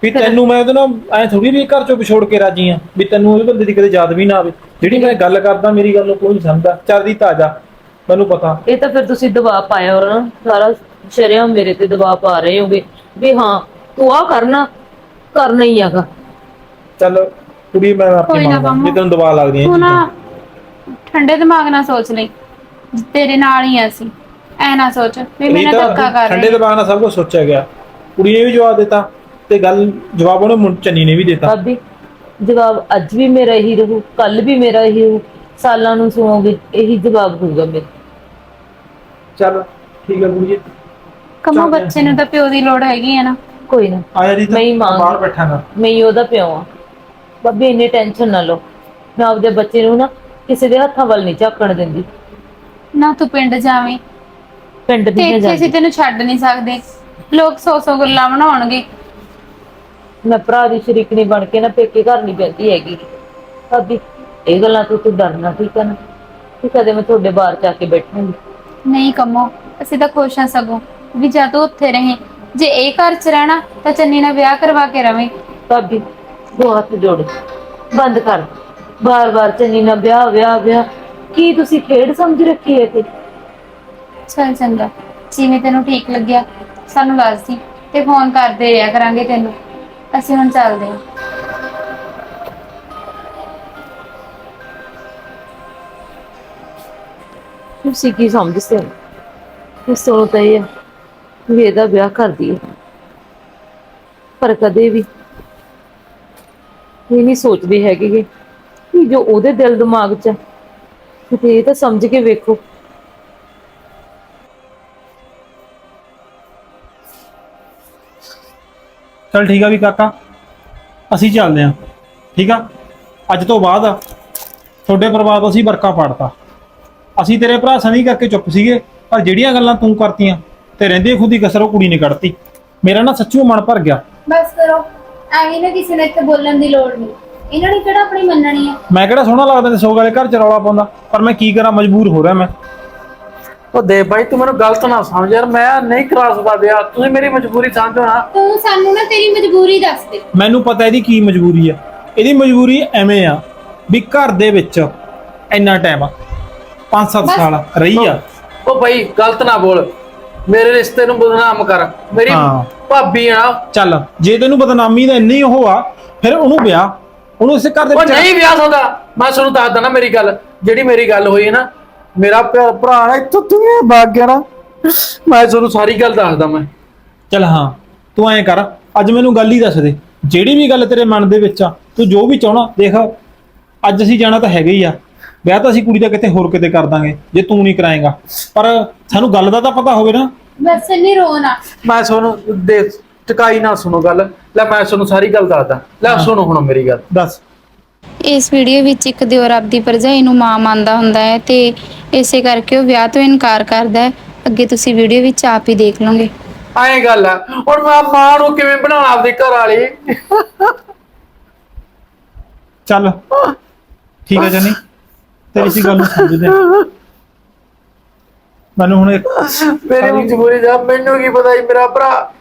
ਵੀ ਤੈਨੂੰ ਮੈਂ ਉਹਦੇ ਨਾਲ ਐ ਥੋੜੀ ਵੀ ਘਰ ਚੋਂ ਵਿਛੋੜ ਕੇ ਰਾਜੀ ਆ ਵੀ ਤੈਨੂੰ ਉਹਦੇ ਬੰਦੇ ਦੀ ਕਦੇ ਯਾਦ ਵੀ ਨਾ ਆਵੇ। ਜਿਹੜੀ ਮੈਂ ਗੱਲ ਕਰਦਾ ਮੇਰੀ ਗੱਲ ਨੂੰ ਕੋਈ ਨਹੀਂ ਸਮਝਦਾ। ਚੱਲਦੀ ਤਾਜਾ ਮੈਨੂੰ ਪਤਾ। ਇਹ ਤਾਂ ਫਿਰ ਤੁਸੀਂ ਦਬਾਅ ਪਾਇਆ ਹੋ ਨਾ। ਸਾਰਾ ਸ਼ਰਿਆਮ ਮੇਰੇ ਤੇ ਦਬਾਅ ਪਾ ਰਹੇ ਹੋਗੇ। ਵੀ ਹਾਂ ਤੂੰ ਆ ਕਰਨਾ ਕਰਨਾ ਹੀ ਹੈਗਾ। ਚੱਲ ਕੁੜੀ ਮੈਂ ਕੋਈ ਨਾ ਮੰਨਦਾ। ਮਾਮਾ। ਜੇ ਤੈਨੂੰ ਦਵਾ ਲੱਗਦੀ ਹੈ ਤੂੰ ਨਾ ਠੰਡੇ ਦਿਮਾਗ ਨਾਲ ਸੋਚ ਲਈ। ਤੇਰੇ ਨਾਲ ਹੀ ਆ ਅਸੀਂ। ਐ ਨਾ ਸੋਚ ਵੀ ਮੈਨੂੰ ਧੱਕਾ ਕਰ ਠੰਡੇ ਰਹੇ ਦਿਮਾਗ ਨਾਲ ਸਭ ਕੁਝ ਸੋਚਿਆ ਗਿਆ। ਕੁੜੀ ਨੇ ਵੀ ਜਵਾਬ ਦਿੱਤਾ ਤੇ ਗੱਲ ਜਵਾਬ ਉਹਨੇ ਮੁੰ- ਚੰਨੀ ਨੇ ਵੀ ਦਿੱਤਾ। ਭਾਬੀ ਜਵਾਬ ਅੱਜ ਵੀ ਮੇਰਾ ਹੀ ਰਹੂ ਕੱਲ ਵੀ ਮੇਰਾ ਹੀ ਰਹੂ ਸਾਲਾਂ ਨੂੰ ਸੁਣੋਗੇ ਇਹੀ ਜਵਾਬ ਹੋਊਗਾ ਮੇਰਾ। ਚੱਲ ਠੀਕ ਹੈ ਕੁੜੀ ਕਮੋ। ਬੱਚੇ ਨੂੰ ਤਾਂ ਪਿਓ ਦੀ ਲੋੜ ਹੈਗੀ ਹੈ ਨਾ। ਕੋਈ ਨਾ ਆ ਜਾ ਜੀ ਮੈਂ ਹੀ ਮੰਗ- ਬਾਹਰ ਬੈਠਾਂਗਾ ਮੈਂ ਹੀ ਉਹਦਾ ਪਿਓ ਆ ਬੱਬੀ ਇੰਨੀ ਟੈਨਸ਼ਨ ਨਾ ਲਓ। ਮੈਂ ਆਪਦੇ ਬੱਚੇ ਨੂੰ ਨਾ ਕਿਸੇ ਦੇ ਹੱਥਾਂ ਵੱਲ ਨਹੀਂ ਝਾਕਣ ਦਿੰਦੀ। ਨਾ ਤੂੰ ਪਿੰਡ ਜਾਵੇਂ। ਪਿੰਡ ਤੇ ਦੀ ਨਾ ਇੱਥੇ ਅਸੀਂ ਜਾਂਦੀ। ਤੈਨੂੰ ਛੱਡ ਨਹੀਂ ਸਕਦੇ। ਲੋਕ ਸੌ ਸੌ ਗੱਲਾਂ ਬਣਾਉਣਗੇ। ਮੈਂ ਭਰਾ ਦੀ ਸ਼ਰੀਕਣੀ ਬਣ ਕੇ ਨਾ ਪੇਕੇ ਘਰ ਨਹੀਂ ਪੈਂਦੀ ਹੈਗੀ। ਭਾਬੀ ਇਹ ਗੱਲਾਂ ਤੋਂ ਤੂੰ ਡਰਨਾ ਠੀਕ ਹੈ ਨਾ ਕਿ ਕਦੇ ਮੈਂ ਤੁਹਾਡੇ ਬਾਹਰ ਜਾ ਕੇ ਬੈਠਾਂਗੀ। ਨਹੀਂ ਕਮੋ ਅਸੀਂ ਤਾਂ ਖੁਸ਼ ਹਾਂ ਸਗੋਂ। ਵੀ ਜਾਂ ਤੂੰ ਉੱਥੇ ਰਹੇ। ਜੇ ਇਹ ਘਰ 'ਚ ਰਹਿਣਾ ਤਾਂ ਚੰਨੀ ਨਾਲ ਵਿਆਹ ਕਰਵਾ ਕੇ ਰਵੇਂ। ਭਾਬੀ ਦੋ ਹੱਥ ਜੋੜ। ਬੰਦ ਕਰ। ਬਾਰ-ਬਾਰ ਚੰਨੀ ਨਾਲ ਵਿਆਹ ਵਿਆਹ ਵਿਆਹ। ਕੀ ਤੁਸੀਂ ਖੇਡ ਸਮਝ ਰੱਖੀ ਹੈ ਕਿ ਚੱਲ ਚੰਗਾ। ਜਿਵੇਂ ਤੈਨੂੰ ਠੀਕ ਲੱਗਿਆ ਸਾਨੂੰ ਦੱਸ ਦੀ ਤੇ ਫੋਨ ਕਰਦੇ ਰਿਹਾ ਕਰਾਂਗੇ ਤੈਨੂੰ। ਅਸੀਂ ਹੁਣ ਚੱਲਦੇ ਹਾਂ। ਤੁਸੀਂ ਕੀ ਸਮਝਦੇ ਹੋ? ਇਸ ਤੋਂ ਤਾਂ ਇਹ ਹੈ ਵੀ ਇਹਦਾ ਵਿਆਹ ਕਰ ਦਈਏ। ਪਰ ਕਦੇ ਵੀ ਇਹ ਨਹੀਂ ਸੋਚਦੇ ਹੈਗੇ ਗੇ ਕਿ ਜੋ ਉਹਦੇ ਦਿਲ ਦਿਮਾਗ 'ਚ ਹੈ ਕਿਤੇ ਇਹ ਤਾਂ ਸਮਝ ਕੇ ਵੇਖੋ। ਚੱਲ ਠੀਕ ਆ ਵੀ ਕਾਕਾ ਅਸੀਂ ਚੱਲਦੇ ਆਂ ਠੀਕ ਆ? ਅੱਜ ਤੋਂ ਬਾਅਦ ਤੁਹਾਡੇ ਪਰਿਵਾਰ ਤੋਂ ਅਸੀਂ ਵਰਕਾ ਪਾੜਤਾ। ਅਸੀਂ ਤੇਰੇ ਭਰਾ ਸਣੀ ਕਰਕੇ ਚੁੱਪ ਸੀਗੇ ਪਰ ਜਿਹੜੀਆਂ ਗੱਲਾਂ ਤੂੰ ਕਰਤੀਆਂ ਤੇ ਰਹਿੰਦੇ ਖੁਦ ਹੀ ਕਸਰ ਉਹ ਕੁੜੀ ਨੇ ਕੱਢਤੀ। ਮੇਰਾ ਨਾ ਸੱਚੂ ਮਨ ਭਰ ਗਿਆ। ਬਸ ਕਰੋ ਐਵੇਂ ਨਾ ਕਿਸੇ ਨੇ ਇੱਥੇ ਬੋਲਣ ਦੀ ਲੋੜ ਨਹੀਂ। ਇਹਨਾਂ ਨੇ ਕਿਹੜਾ ਆਪਣੀ ਮੰਨਣੀ ਹੈ? ਮੈਂ ਕਿਹੜਾ ਸੋਹਣਾ ਲੱਗਦਾ ਤੇ ਸੋ ਵਾਲੇ ਘਰ ਚ ਰੌਲਾ ਪਾਉਂਦਾ ਪਰ ਮੈਂ ਕੀ ਕਰਾਂ ਮਜਬੂਰ ਹੋ ਰਿਹਾ ਮੈਂ। ਉਹ ਦੇ ਬਾਈ ਤੂੰ ਮੈਨੂੰ ਗਲਤ ਨਾ ਸਮਝ ਯਾਰ ਮੈਂ ਨਹੀਂ ਕਰਾ ਸਕਦਾ ਵਿਆਹ ਤੁਸੀਂ ਮੇਰੀ ਮਜਬੂਰੀ ਸਮਝੋ ਨਾ। ਤੂੰ ਸਾਨੂੰ ਨਾ ਤੇਰੀ ਮਜਬੂਰੀ ਦੱਸ ਦੇ। ਮੈਨੂੰ ਪਤਾ ਇਹਦੀ ਕੀ ਮਜਬੂਰੀ ਆ। ਇਹਦੀ ਮਜਬੂਰੀ ਐਵੇਂ ਆ ਵੀ ਘਰ ਦੇ ਵਿੱਚ ਇੰਨਾ ਟਾਈਮ ਆ 5-7 ਸਾਲ ਰਹੀ ਆ। ਉਹ ਬਾਈ ਗਲਤ ਨਾ ਬੋਲ। ਮੇਰੇ ਰਿਸ਼ਤੇ ਨੂੰ ਬਦਨਾਮ ਕਰ। ਮੇਰੀ ਹਾਂ। ਭਾਬੀ ਆ। ਚੱਲ ਜੇ ਤੈਨੂੰ ਬਦਨਾਮੀ ਦਾ ਇੰਨੀ ਉਹ ਆ ਫਿਰ ਉਹਨੂੰ ਵਿਆਹ। ਉਹਨੂੰ ਇਸੇ ਘਰ ਦੇ ਉਹ ਨਹੀਂ ਵਿਆਹ ਹੁੰਦਾ ਮੈਂ ਤੁਹਾਨੂੰ ਦੱਸਦਾ ਨਾ ਮੇਰੀ ਗੱਲ। ਜਿਹੜੀ ਮੇਰੀ ਗੱਲ ਹੋਈ ਹੈ ਨਾ ਮੇਰਾ ਭਰਾ ਭਰਾ ਨਾ ਇੱਥੋਂ ਤੂੰ ਭਾਗ ਗਿਆ ਨਾ। ਮੈਂ ਤੁਹਾਨੂੰ ਸਾਰੀ ਗੱਲ ਦੱਸਦਾ ਮੈਂ। ਚੱਲ ਹਾਂ ਤੂੰ ਐਂ ਕਰ। ਅੱਜ ਮੈਨੂੰ ਗੱਲ ਹੀ ਦੱਸ ਦੇ। ਜਿਹੜੀ ਵੀ ਗੱਲ ਤੇਰੇ ਮਨ ਦੇ ਵਿੱਚ ਆ ਤੂੰ ਜੋ ਵੀ ਚਾਹਣਾ ਦੇਖ। ਅੱਜ ਅਸੀਂ ਜਾਣਾ ਤਾਂ ਹੈਗਾ ਹੀ ਆ। ਵਿਆਹ ਤਾਂ ਅਸੀਂ ਕੁੜੀ ਦਾ ਕਿਤੇ ਹੋਰ ਕਿਤੇ ਕਰ ਦਾਂਗੇ ਜੇ ਤੂੰ ਨਹੀਂ ਕਰਾਏਗਾ। ਪਰ ਸਾਨੂੰ ਗੱਲ ਦਾ ਤਾਂ ਪਤਾ ਹੋਵੇ ਨਾ। ਬਸ ਨਹੀਂ ਰੋਣਾ ਮੈਂ ਤੁਹਾਨੂੰ ਦੇ ਟਿਕਾਈ ਨਾ ਸੁਣੋ ਗੱਲ। ਲੈ ਮੈਂ ਤੁਹਾਨੂੰ ਸਾਰੀ ਗੱਲ ਦੱਸਦਾ। ਲੈ ਸੁਣੋ ਹੁਣ ਮੇਰੀ ਗੱਲ। ਦੱਸ। ਇਸ ਵੀਡੀਓ ਵਿੱਚ ਇੱਕ ਦਿਓਰ ਆਪਦੀ ਭਰਜਾਈ ਨੂੰ ਮਾਂ ਮੰਨਦਾ ਹੁੰਦਾ ਹੈ ਤੇ ਇਸੇ ਕਰਕੇ ਉਹ ਵਿਆਹ ਤੋਂ ਇਨਕਾਰ ਕਰਦਾ ਹੈ। ਅੱਗੇ ਤੁਸੀਂ ਵੀਡੀਓ ਵਿੱਚ ਆਪ ਹੀ ਦੇਖ ਲਓਗੇ। ਐਂ ਗੱਲ ਆ। ਹੁਣ ਮੈਂ ਮਾਂ ਨੂੰ ਕਿਵੇਂ ਬਣਾਉਣਾ ਆਪਦੇ ਘਰ ਵਾਲੀ ਚੱਲ। ਠੀਕ ਹੈ ਜਨੀ। ਤੇਰੀ ਸੀ ਗੱਲ ਨੂੰ ਸਮਝਦੇ ਹਾਂ। ਮੈਨੂੰ ਹੁਣ ਇੱਕ ਮੇਰੀ ਮਜਬੂਰੀ ਦਾ ਮੈਨੂੰ ਕੀ ਪਤਾ ਸੀ ਮੇਰਾ ਭਰਾ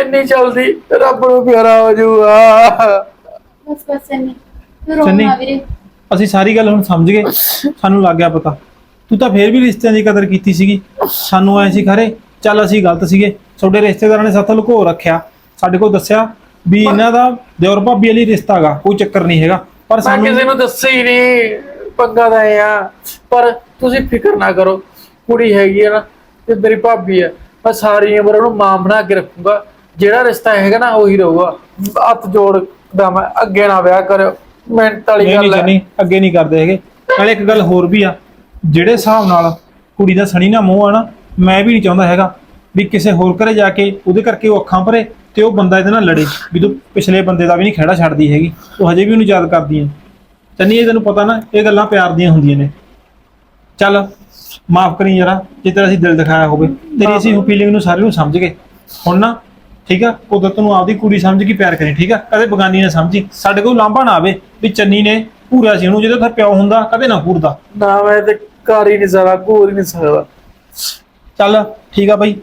ਇੰਨੀ ਜਲਦੀ ਰੱਬ ਨੂੰ ਪਿਆਰਾ ਹੋ ਜਾਊਗਾ। ਬਸ ਬਸ ਨਹੀਂ ਚੰਨੀ। ਰੋਣਾ ਵੀਰੇ। ਅਸੀਂ ਸਾਰੀ ਗੱਲ ਹੁਣ ਸਮਝ ਗਏ। ਸਾਨੂੰ ਲੱਗ ਗਿਆ ਪਤਾ। ਤੂੰ ਤਾਂ ਫੇਰ ਵੀ ਰਿਸ਼ਤਿਆਂ ਦੀ ਕਦਰ ਕੀਤੀ ਸੀਗੀ। ਸਾਨੂੰ ਐ ਸੀ ਖਰੇ ਚੱਲ ਅਸੀਂ ਗਲਤ ਸੀਗੇ। ਤੁਹਾਡੇ ਰਿਸ਼ਤੇਦਾਰਾਂ ਨੇ ਸਾਥੋਂ ਲੁਕੋ ਰੱਖਿਆ। ਸਾਡੇ ਕੋਲ ਦੱਸਿਆ ਵੀ ਇਹਨਾਂ ਦਾ ਦਿਓਰ ਭਾਬੀ ਵਾਲੀ ਰਿਸ਼ਤਾ ਹੈਗਾ ਕੋਈ ਚੱਕਰ ਨਹੀਂ ਹੈਗਾ। ਪਰ ਮੈਂ ਸਾਨੂੰ ਕਿਸੇ ਨੂੰ ਦੱਸਿਆ ਹੀ ਨਹੀਂ ਪੰਗਾ ਦਾ ਇਹ ਆ। ਪਰ ਤੁਸੀਂ ਫਿਕਰ ਨਾ ਕਰੋ। ਕੁੜੀ ਹੈਗੀ ਆ ਨਾ ਤੇ ਮੇਰੀ ਭਾਬੀ ਆ ਮੈਂ ਸਾਰੀ ਉਮਰ ਉਹਨੂੰ ਮਾਂ ਬਣਾ ਕੇ ਰੱਖੂੰਗਾ। ਜਿਹੜਾ ਰਿਸ਼ਤਾ ਹੈਗਾ ਨਾ ਉਹੀ ਰਹੂਗਾ। ਹੱਥ ਜੋੜਦਾ ਮੈਂ ਅੱਗੇ ਨਾ ਵਿਆਹ ਕਰਿਓ। ਮਿਹਨਤ ਵਾਲੀ ਨਹੀਂ ਨਹੀਂ ਗੱਲ ਹੈ ਜਨੀ ਅੱਗੇ ਨਹੀਂ ਕਰਦੇ ਹੈਗੇ। ਨਾਲੇ ਇੱਕ ਗੱਲ ਹੋਰ ਵੀ ਆ ਜਿਹੜੇ ਹਿਸਾਬ ਨਾਲ ਕੁੜੀ ਦਾ ਸਣੀ ਨਾ ਮੂੰਹ ਆ ਨਾ ਮੈਂ ਵੀ ਨਹੀਂ ਚਾਹੁੰਦਾ ਹੈਗਾ ਵੀ ਕਿਸੇ ਹੋਰ ਘਰੇ ਜਾ ਕੇ ਉਹਦੇ ਕਰਕੇ ਉਹ ਅੱਖਾਂ ਭਰੇ ਤੇ ਉਹ ਬੰਦਾ ਇਹਦੇ ਨਾਲ ਲੜੇ ਵੀ ਤੂੰ ਪਿਛਲੇ ਬੰਦੇ ਦਾ ਵੀ ਨਹੀਂ ਖਹਿੜਾ ਛੱਡਦੀ ਹੈਗੀ। ਉਹ ਹਜੇ ਵੀ ਉਹਨੂੰ ਯਾਦ ਕਰਦੀ ਹੈ ਚੰਨੀ ਇਹ ਤੈਨੂੰ ਪਤਾ ਨਾ ਇਹ ਗੱਲਾਂ ਪਿਆਰ ਦੀਆਂ ਹੁੰਦੀਆਂ ਨੇ। ਚੱਲ ਮਾਫ ਕਰੀ ਜਰਾ ਜੇ ਤੇਰਾ ਅਸੀਂ ਦਿਲ ਦਿਖਾਇਆ ਹੋਵੇ। ਤੇਰੀ ਅਸੀਂ ਫੀਲਿੰਗ ਨੂੰ ਸਾਰੇ ਨੂੰ ਸਮਝ ਗਏ। ਹੁਣ ਨਾ ਠੀਕ ਆ ਕੁਦਰਤ ਨੂੰ ਆਪਦੀ ਕੁੜੀ ਸਮਝ ਕੇ ਪਿਆਰ ਕਰੀ ਠੀਕ ਆ? ਕਦੇ ਬਗਾਨੀ ਨਾ ਸਮਝੀ। ਸਾਡੇ ਕੋਲ ਲਾਂਭਾ ਨਾ ਆਵੇ ਵੀ ਚੰਨੀ ਨੇ ਘੂਰਿਆ ਸੀ ਉਹਨੂੰ ਜਿਹਦੇ ਉੱਥੇ ਪਿਓ ਹੁੰਦਾ ਕਦੇ ਨਾ ਘੂਰਦਾ ਨਾ ਮੈਂ ਤੇ ਕਰ ਹੀ ਨਹੀਂ ਸਕਦਾ ਘੂਰ ਹੀ ਨਹੀਂ ਸਕਦਾ। ਚੱਲ ਠੀਕ ਆ ਬਾਈ।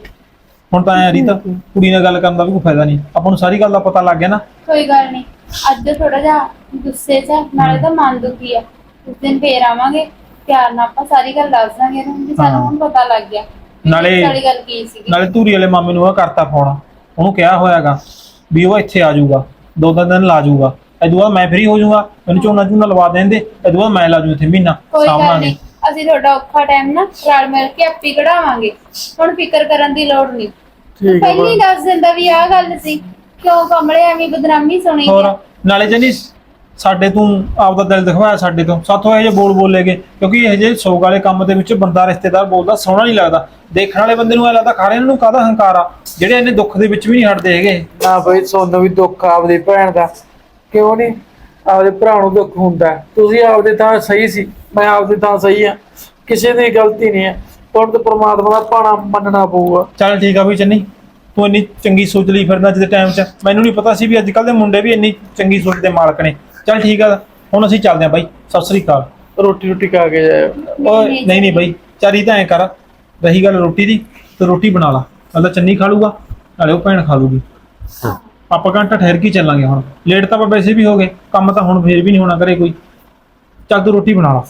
ਹੁਣ ਤਾਂ ਐ ਰੀਤਾ ਕੁੜੀ ਨਾਲ ਗੱਲ ਕਰਨ ਦਾ ਵੀ ਕੋਈ ਫਾਇਦਾ ਨਹੀਂ। ਆਪਾਂ ਨੂੰ ਸਾਰੀ ਗੱਲ ਦਾ ਪਤਾ ਲੱਗ ਗਿਆ ਨਾ। ਕੋਈ ਗੱਲ ਨਹੀਂ। ਅੱਜ ਥੋੜਾ ਜਿਹਾ ਗੁੱਸੇ 'ਚ ਆ, ਨਾਲੇ ਤਾਂ ਮਨ ਦੁਖੀ ਆ। ਉਸ ਦਿਨ ਫੇਰ ਆਵਾਂਗੇ। ਪਿਆਰ ਨਾਲ ਆਪਾਂ ਸਾਰੀ ਗੱਲ ਦੱਸ ਦਾਂਗੇ ਇਹਨੂੰ ਵੀ ਸਾਨੂੰ। ਹੁਣ ਪਤਾ ਲੱਗ ਗਿਆ ਵੀ ਨਾਲੇ- ਸਾਰੀ ਗੱਲ ਕੀ ਸੀਗੀ। ਨਾਲੇ ਧੂਰੀ ਵਾਲੇ ਮਾਮੇ ਨੂੰ ਉਹ ਕਰਤਾ ਫੋਨ। ਉਹਨੂੰ ਕਿਹਾ ਹੋਇਆਗਾ ਵੀ ਉਹ ਇੱਥੇ ਆ ਜਾਊਗਾ ਦੋ ਤਿੰਨ ਦਿਨ ਲਾ ਜਾਊਗਾ। ਇਦੋਂ ਬਾਅਦ ਮੈਂ ਫ੍ਰੀ ਹੋ ਜਾਊਗਾ ਮੈਨੂੰ ਝੋਨਾ ਝੋਨਾ ਲਵਾ ਦੇਣ ਦੇ ਇਦੋਂ ਬਾਅਦ ਮੈਂ ਲਾ ਜੂ ਇੱਥੇ ਮਹੀਨਾ ਕੋਈ ਗੱਲ ਸਾਂਭਾਂਗੇ ਨਹੀਂ ਅਸੀਂ ਤੁਹਾਡਾ ਔਖਾ ਟਾਈਮ ਨਾ ਰਲ ਮਿਲ ਕੇ ਆਪੀ ਕਢਾਵਾਂਗੇ। ਹੁਣ ਫਿਕਰ ਕਰਨ ਦੀ ਲੋੜ ਨਹੀਂ। ਠੀਕ ਹੈ ਪਹਿਲੀ ਦੱਸ ਦਿੰਦਾ ਵੀ ਆਹ ਗੱਲ ਸੀ ਕਿਉਂ ਕਮਲੇ ਐਵੇਂ ਬਦਨਾਮੀ ਸੁਣੀ ਹੋਰ ਨਾਲੇ ਜਨੀ ਸਾਡੇ ਤੂੰ ਆਪਦਾ ਦਿਲ ਦਿਖਵਾਇਆ ਸਾਡੇ ਤੋਂ। ਸਾਥੋਂ ਇਹ ਜੇ ਬੋਲ ਬੋਲ ਲੈਗੇ ਕਿਉਂਕਿ ਇਹ ਜੇ ਸੋਗ ਵਾਲੇ ਕੰਮ ਦੇ ਵਿੱਚ ਬੰਦਾ ਰਿਸ਼ਤੇਦਾਰ ਬੋਲਦਾ ਸੋਹਣਾ ਨਹੀਂ ਲੱਗਦਾ। ਦੇਖਣ ਵਾਲੇ ਬੰਦੇ ਨੂੰ ਐ ਲੱਗਦਾ ਖਾਰੇ ਇਹਨਾਂ ਨੂੰ ਕਾਹਦਾ ਹੰਕਾਰ ਆ? ਜਿਹੜੇ ਇਹਨੇ ਦੁੱਖ ਦੇ ਵਿੱਚ ਵੀ ਨਹੀਂ ਹਟਦੇ ਹੈਗੇ। ਨਾ ਬਈ ਤੁਹਾਨੂੰ ਵੀ ਦੁੱਖ ਆਪਦੀ ਭੈਣ ਦਾ। ਕਿਉਂ ਨਹੀਂ? ਆਪਦੇ ਭਰਾ ਨੂੰ ਦੁੱਖ ਹੁੰਦਾ। ਤੁਸੀਂ ਆਪਦੇ ਥਾਂ ਸਹੀ ਸੀ ਮੈਂ ਆਪਦੀ ਥਾਂ ਸਹੀ ਆ। ਕਿਸੇ ਦੀ ਗਲਤੀ ਨਹੀਂ ਹੈ ਹੁਣ ਤੇ ਪ੍ਰਮਾਤਮਾ ਦਾ ਭਾਣਾ ਮੰਨਣਾ ਪਊਗਾ। ਚੱਲ ਠੀਕ ਆ ਵੀ ਚੰਨੀ ਤੂੰ ਇੰਨੀ ਚੰਗੀ ਸੋਚ ਲਈ ਫਿਰਦਾ ਅੱਜ ਦੇ ਟਾਈਮ 'ਚ। ਮੈਨੂੰ ਨਹੀਂ ਪਤਾ ਸੀ ਵੀ ਅੱਜ ਕੱਲ ਦੇ ਮੁੰਡੇ ਵੀ ਇੰਨੀ ਚੰਗੀ ਸੋਚ ਦੇ ਮਾਲਕ ਨੇ। ਚੱਲ ਠੀਕ ਆ ਹੁਣ ਅਸੀਂ ਚੱਲਦੇ ਆਂ ਬਾਈ ਸਤਿ ਸ੍ਰੀ ਅਕਾਲ। ਰੋਟੀ ਰੋਟੀ ਖਾ ਕੇ ਜਾਇਓ। ਓਏ ਨਹੀਂ ਨਹੀਂ ਬਾਈ ਚਾਰੀ ਤਾਂ ਐ ਕਰ ਰਹੀ ਗੱਲ ਰੋਟੀ ਦੀ ਤੇ ਰੋਟੀ ਬਣਾ ਲਾ ਮਤਲਬ ਚੰਨੀ ਖਾ ਲੂਗਾ ਨਾਲੇ ਉਹ ਭੈਣ ਖਾ ਲੂਗੀ। ਆਪਾਂ ਘੰਟਾ ਠਹਿਰ ਕੇ ਹੀ ਚੱਲਾਂਗੇ ਹੁਣ ਲੇਟ ਤਾਂ ਆਪਾਂ ਵੈਸੇ ਵੀ ਹੋ ਗਏ ਕੰਮ ਤਾਂ ਹੁਣ ਫੇਰ ਵੀ ਨਹੀਂ ਹੋਣਾ ਕਰੇ ਕੋਈ। ਚੱਲ ਤੂੰ ਰੋਟੀ ਬਣਾ ਲਾ।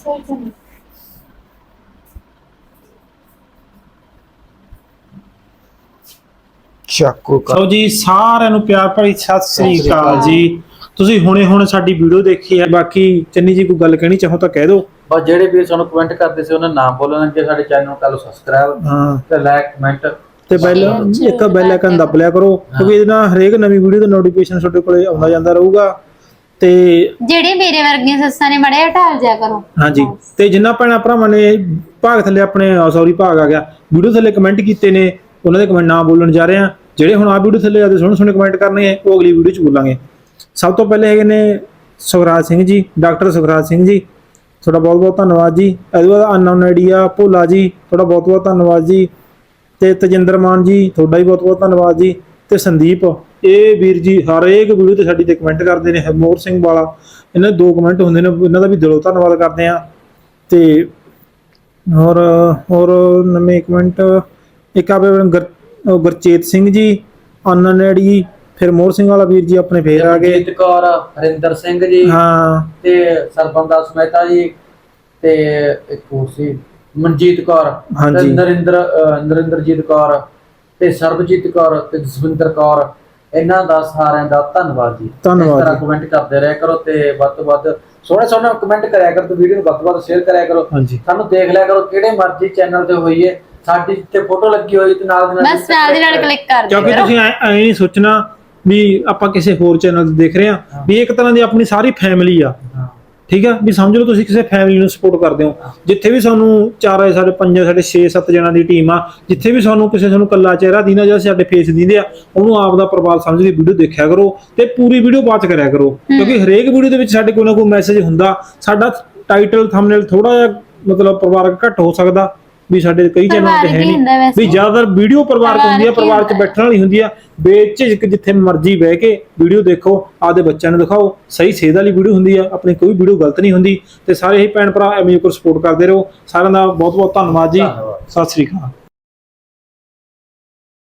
ਚਾਕੂ ਕਰ ਸੋ ਜੀ ਸਾਰਿਆਂ ਨੂੰ ਪਿਆਰ ਭਰੀ ਸਤਿ ਸ੍ਰੀ ਅਕਾਲ ਜੀ। ਤੁਸੀਂ ਹੁਣੇ ਹੁਣ ਸਾਡੀ ਵੀਡੀਓ ਦੇਖੀ ਹੈ ਬਾਕੀ ਚੰਨੀ ਜੀ ਕੋਈ ਗੱਲ ਕਹਿਣੀ ਚਾਹੋ ਤਾਂ ਕਹਿ ਦਿਓ। ਬਸ ਜਿਹੜੇ ਵੀ ਸਾਨੂੰ ਕਮੈਂਟ ਕਰਦੇ ਸੀ ਉਹਨਾਂ ਨਾਮ ਬੋਲਣ ਕਿ ਸਾਡੇ ਚੈਨਲ ਨੂੰ ਕਰ ਲਓ ਸਬਸਕ੍ਰਾਈਬ ਹਾਂ। ਤੇ ਲਾਈਕ ਕਮੈਂਟ ਤੇ ਬੈਲ ਇੱਕ ਬੈਲ ਆਈਕਨ ਦੱਬ ਲਿਆ ਕਰੋ ਕਿਉਂਕਿ ਇਹਦੇ ਨਾਲ ਹਰੇਕ ਨਵੀਂ ਵੀਡੀਓ ਦਾ ਨੋਟੀਫਿਕੇਸ਼ਨ ਤੁਹਾਡੇ ਕੋਲੇ ਆਉਂਦਾ ਜਾਂਦਾ ਰਹੂਗਾ। ਤੇ ਜਿਹੜੇ ਮੇਰੇ ਵਰਗੀਆਂ ਸੱਸਾਂ ਨੇ ਮੜਿਆ ਢਾਲ ਜਾ ਕਰੋ। ਹਾਂਜੀ। ਤੇ ਜਿੰਨਾ ਭੈਣਾਂ ਭਰਾਵਾਂ ਨੇ ਭਾਗ ਥੱਲੇ ਆਪਣੇ ਸੌਰੀ ਭਾਗ ਆ ਗਿਆ। ਵੀਡੀਓ ਥੱਲੇ ਕਮੈਂਟ ਕੀਤੇ ਨੇ ਉਹਨਾਂ ਦੇ ਕਮੈਂਟ ਨਾ ਬੋਲਣ ਜਾ ਰਹੇ ਆ ਜਿਹੜੇ ਹੁਣ ਆ ਵੀਡੀਓ ਥੱਲੇ ਆਦੇ ਸੋਹਣੇ ਸੋਹਣੇ ਕਮੈਂਟ ਕਰਨੇ ਆ ਉਹ ਅਗਲੀ ਵੀਡੀਓ ਚ ਬੋਲਾਂਗੇ। ਸਭ ਤੋਂ ਪਹਿਲੇ ਹੈਗੇ ਨੇ ਸੁਖਰਾਜ ਸਿੰਘ ਜੀ, ਡਾਕਟਰ ਸੁਖਰਾਜ ਸਿੰਘ ਜੀ, ਤੁਹਾਡਾ ਬਹੁਤ ਬਹੁਤ ਧੰਨਵਾਦ ਜੀ। ਇਹਦੇ ਬਾਅਦ ਅਨਨੋਨ ਆਈਡੀਆ ਭੋਲਾ ਜੀ, ਤੁਹਾਡਾ ਬਹੁਤ ਬਹੁਤ ਧੰਨਵਾਦ ਜੀ। ਤੇ ਤਜਿੰਦਰ ਮਾਨ ਜੀ, ਤੁਹਾਡਾ ਵੀ ਬਹੁਤ ਬਹੁਤ ਧੰਨਵਾਦ ਜੀ। ਤੇ ਸੰਦੀਪ, ਇਹ ਵੀਰ ਜੀ ਹਰੇਕ ਵੀਡੀਓ ਤੇ ਸਾਡੀ ਤੇ ਕਮੈਂਟ ਕਰਦੇ ਨੇ ਹਰਮੋਰ ਸਿੰਘ ਵਾਲਾ। ਇਹਨਾਂ ਦੇ ਦੋ ਕਮੈਂਟ ਹੁੰਦੇ ਨੇ, ਇਹਨਾਂ ਦਾ ਵੀ ਦਿਲੋਂ ਧੰਨਵਾਦ ਕਰਦੇ ਆ ਤੇ ਹੋਰ ਹੋਰ ਨਵੇਂ ਕਮੈਂਟ ਇੱਕ ਆਪੇ ਗੁਰ- ਗੁਰਚੇਤ ਸਿੰਘ ਜੀ ਅਨਨੇੜੀ ਫਿਰ ਮੋਹਰ ਸਿੰਘ ਵਾਲਾ ਵੀਰ ਜੀ ਆਪਣੇ ਫੇਰ ਆ ਗਏ। ਜੀਤ ਕੌਰ ਹਰਿੰਦਰ ਸਿੰਘ ਜੀ ਹਾਂ। ਤੇ ਸਰਬੰਦਾ ਸਮੇਤਾ ਜੀ ਤੇ ਇੱਕ ਹੋਰ ਸੀ ਮਨਜੀਤ ਕੌਰ ਹਾਂਜੀ। ਤੇ ਨਰਿੰਦਰ ਅਹ, ਨਰਿੰਦਰਜੀਤ ਕੌਰ ਤੇ ਸਰਬਜੀਤ ਕੌਰ ਤੇ ਜਸਵਿੰਦਰ ਕੌਰ। ਇਹਨਾਂ ਦਾ ਸਾਰਿਆਂ ਦਾ ਧੰਨਵਾਦ ਜੀ। ਧੰਨਵਾਦ ਇਸ ਤਰ੍ਹਾਂ ਜੀ। ਕਮੈਂਟ ਕਰਦੇ ਰਿਹਾ ਕਰੋ ਤੇ ਵੱਧ ਤੋਂ ਵੱਧ ਸੋਹਣੇ ਸੋਹਣੇ ਕਮੈਂਟ ਕਰਿਆ ਕਰੋ ਤੇ ਵੀਡੀਓ ਨੂੰ ਵੱਧ ਤੋਂ ਵੱਧ ਸ਼ੇਅਰ ਕਰਿਆ ਕਰੋ। ਹਾਂਜੀ। ਸਾਨੂੰ ਦੇਖ ਲਿਆ ਕਰੋ ਕਿਹੜੇ ਮਰਜ਼ੀ ਚੈਨਲ ਤੇ ਹੋਈਏ। ਸਾਡੀ ਜਿੱਥੇ ਫੋਟੋ ਲੱਗੀ ਹੋਈ ਤੇ ਨਾਲ ਦੀ ਨਾਲ ਬਸ ਨਾਲ ਦੀ ਨਾਲ ਕਲਿੱਕ ਕਰ ਦਿਓ ਕਿਉਂਕਿ ਤੁਸੀਂ ਐ ਐ ਨਹੀਂ ਸੋਚਣਾ ਵੀ ਆਪਾਂ ਕਿਸੇ ਹੋਰ ਚੈਨਲ ਤੇ ਦੇਖ ਰਹੇ ਆ ਵੀ ਇੱਕ ਤਰ੍ਹਾਂ ਦੀ ਆਪਣੀ ਸਾਰੀ ਫੈਮਿਲੀ ਆ। ਠੀਕ ਆ? ਵੀ ਸਮਝ ਲਓ ਤੁਸੀਂ ਕਿਸੇ ਫੈਮਿਲੀ ਨੂੰ ਸਪੋਰਟ ਕਰਦੇ ਹੋ। ਜਿੱਥੇ ਵੀ ਸਾਨੂੰ ਚਾਰ ਆਏ ਸਾਡੇ ਪੰਜ ਸਾਡੇ 6-7 ਜਣਾਂ ਦੀ ਟੀਮ ਆ ਜਿੱਥੇ ਵੀ ਸਾਨੂੰ ਕਿਸੇ ਸਾਨੂੰ ਕੱਲਾ ਚਿਹਰਾ ਦੀਨਾ ਜਾਂ ਸਾਡੇ ਫੇਸ ਦਿੰਦੇ ਆ ਉਹਨੂੰ ਆਪ ਦਾ ਪਰਿਵਾਰ ਸਮਝ ਕੇ ਵੀਡੀਓ ਦੇਖਿਆ ਕਰੋ ਤੇ ਪੂਰੀ ਵੀਡੀਓ ਬਾਅਦ ਚ ਕਰਿਆ ਕਰੋ। ਕਿਉਂਕਿ ਹਰੇਕ ਵੀਡੀਓ ਦੇ ਵਿੱਚ ਸਾਡੇ ਕੋਈ ਨਾ ਕੋਈ ਮੈਸੇਜ ਹੁੰਦਾ। ਸਾਡਾ ਟਾਈਟਲ ਥੰਬਨੇਲ ਥੋੜਾ ਜਿਹਾ ਮਤਲਬ ਪਰਿਵਾਰਕ ਘੱਟ ਹੋ ਸਕਦਾ। ਵੀ ਸਾਡੇ ਕਈ ਚੈਨਲ ਤੇ ਹੈ ਨਹੀਂ। ਵੀ ਜ਼ਿਆਦਾਤਰ ਵੀਡੀਓ ਪਰਿਵਾਰਕ ਹੁੰਦੀ ਆ ਪਰਿਵਾਰ 'ਚ। ਬੈਠਣ ਵਾਲੀ ਹੁੰਦੀ ਆ ਬੇਝਿਜਕ ਜਿੱਥੇ ਮਰਜ਼ੀ ਬਹਿ ਕੇ ਵੀਡੀਓ ਦੇਖੋ ਆਪਦੇ ਬੱਚਿਆਂ ਨੂੰ ਦਿਖਾਓ ਸਹੀ ਸੇਧ ਵਾਲੀ ਵੀਡੀਓ ਹੁੰਦੀ ਆ ਆਪਣੀ ਕੋਈ ਵੀਡੀਓ ਗਲਤ ਨਹੀਂ ਹੁੰਦੀ ਤੇ ਸਾਰੇ ਹੀ ਭੈਣ ਭਰਾ ਐਵੇਂ ਕੋਲ ਸਪੋਰਟ ਕਰਦੇ ਰਹੋ ਸਾਰਿਆਂ ਦਾ ਬਹੁਤ ਬਹੁਤ ਧੰਨਵਾਦ ਜੀ। ਸਤਿ ਸ੍ਰੀ ਅਕਾਲ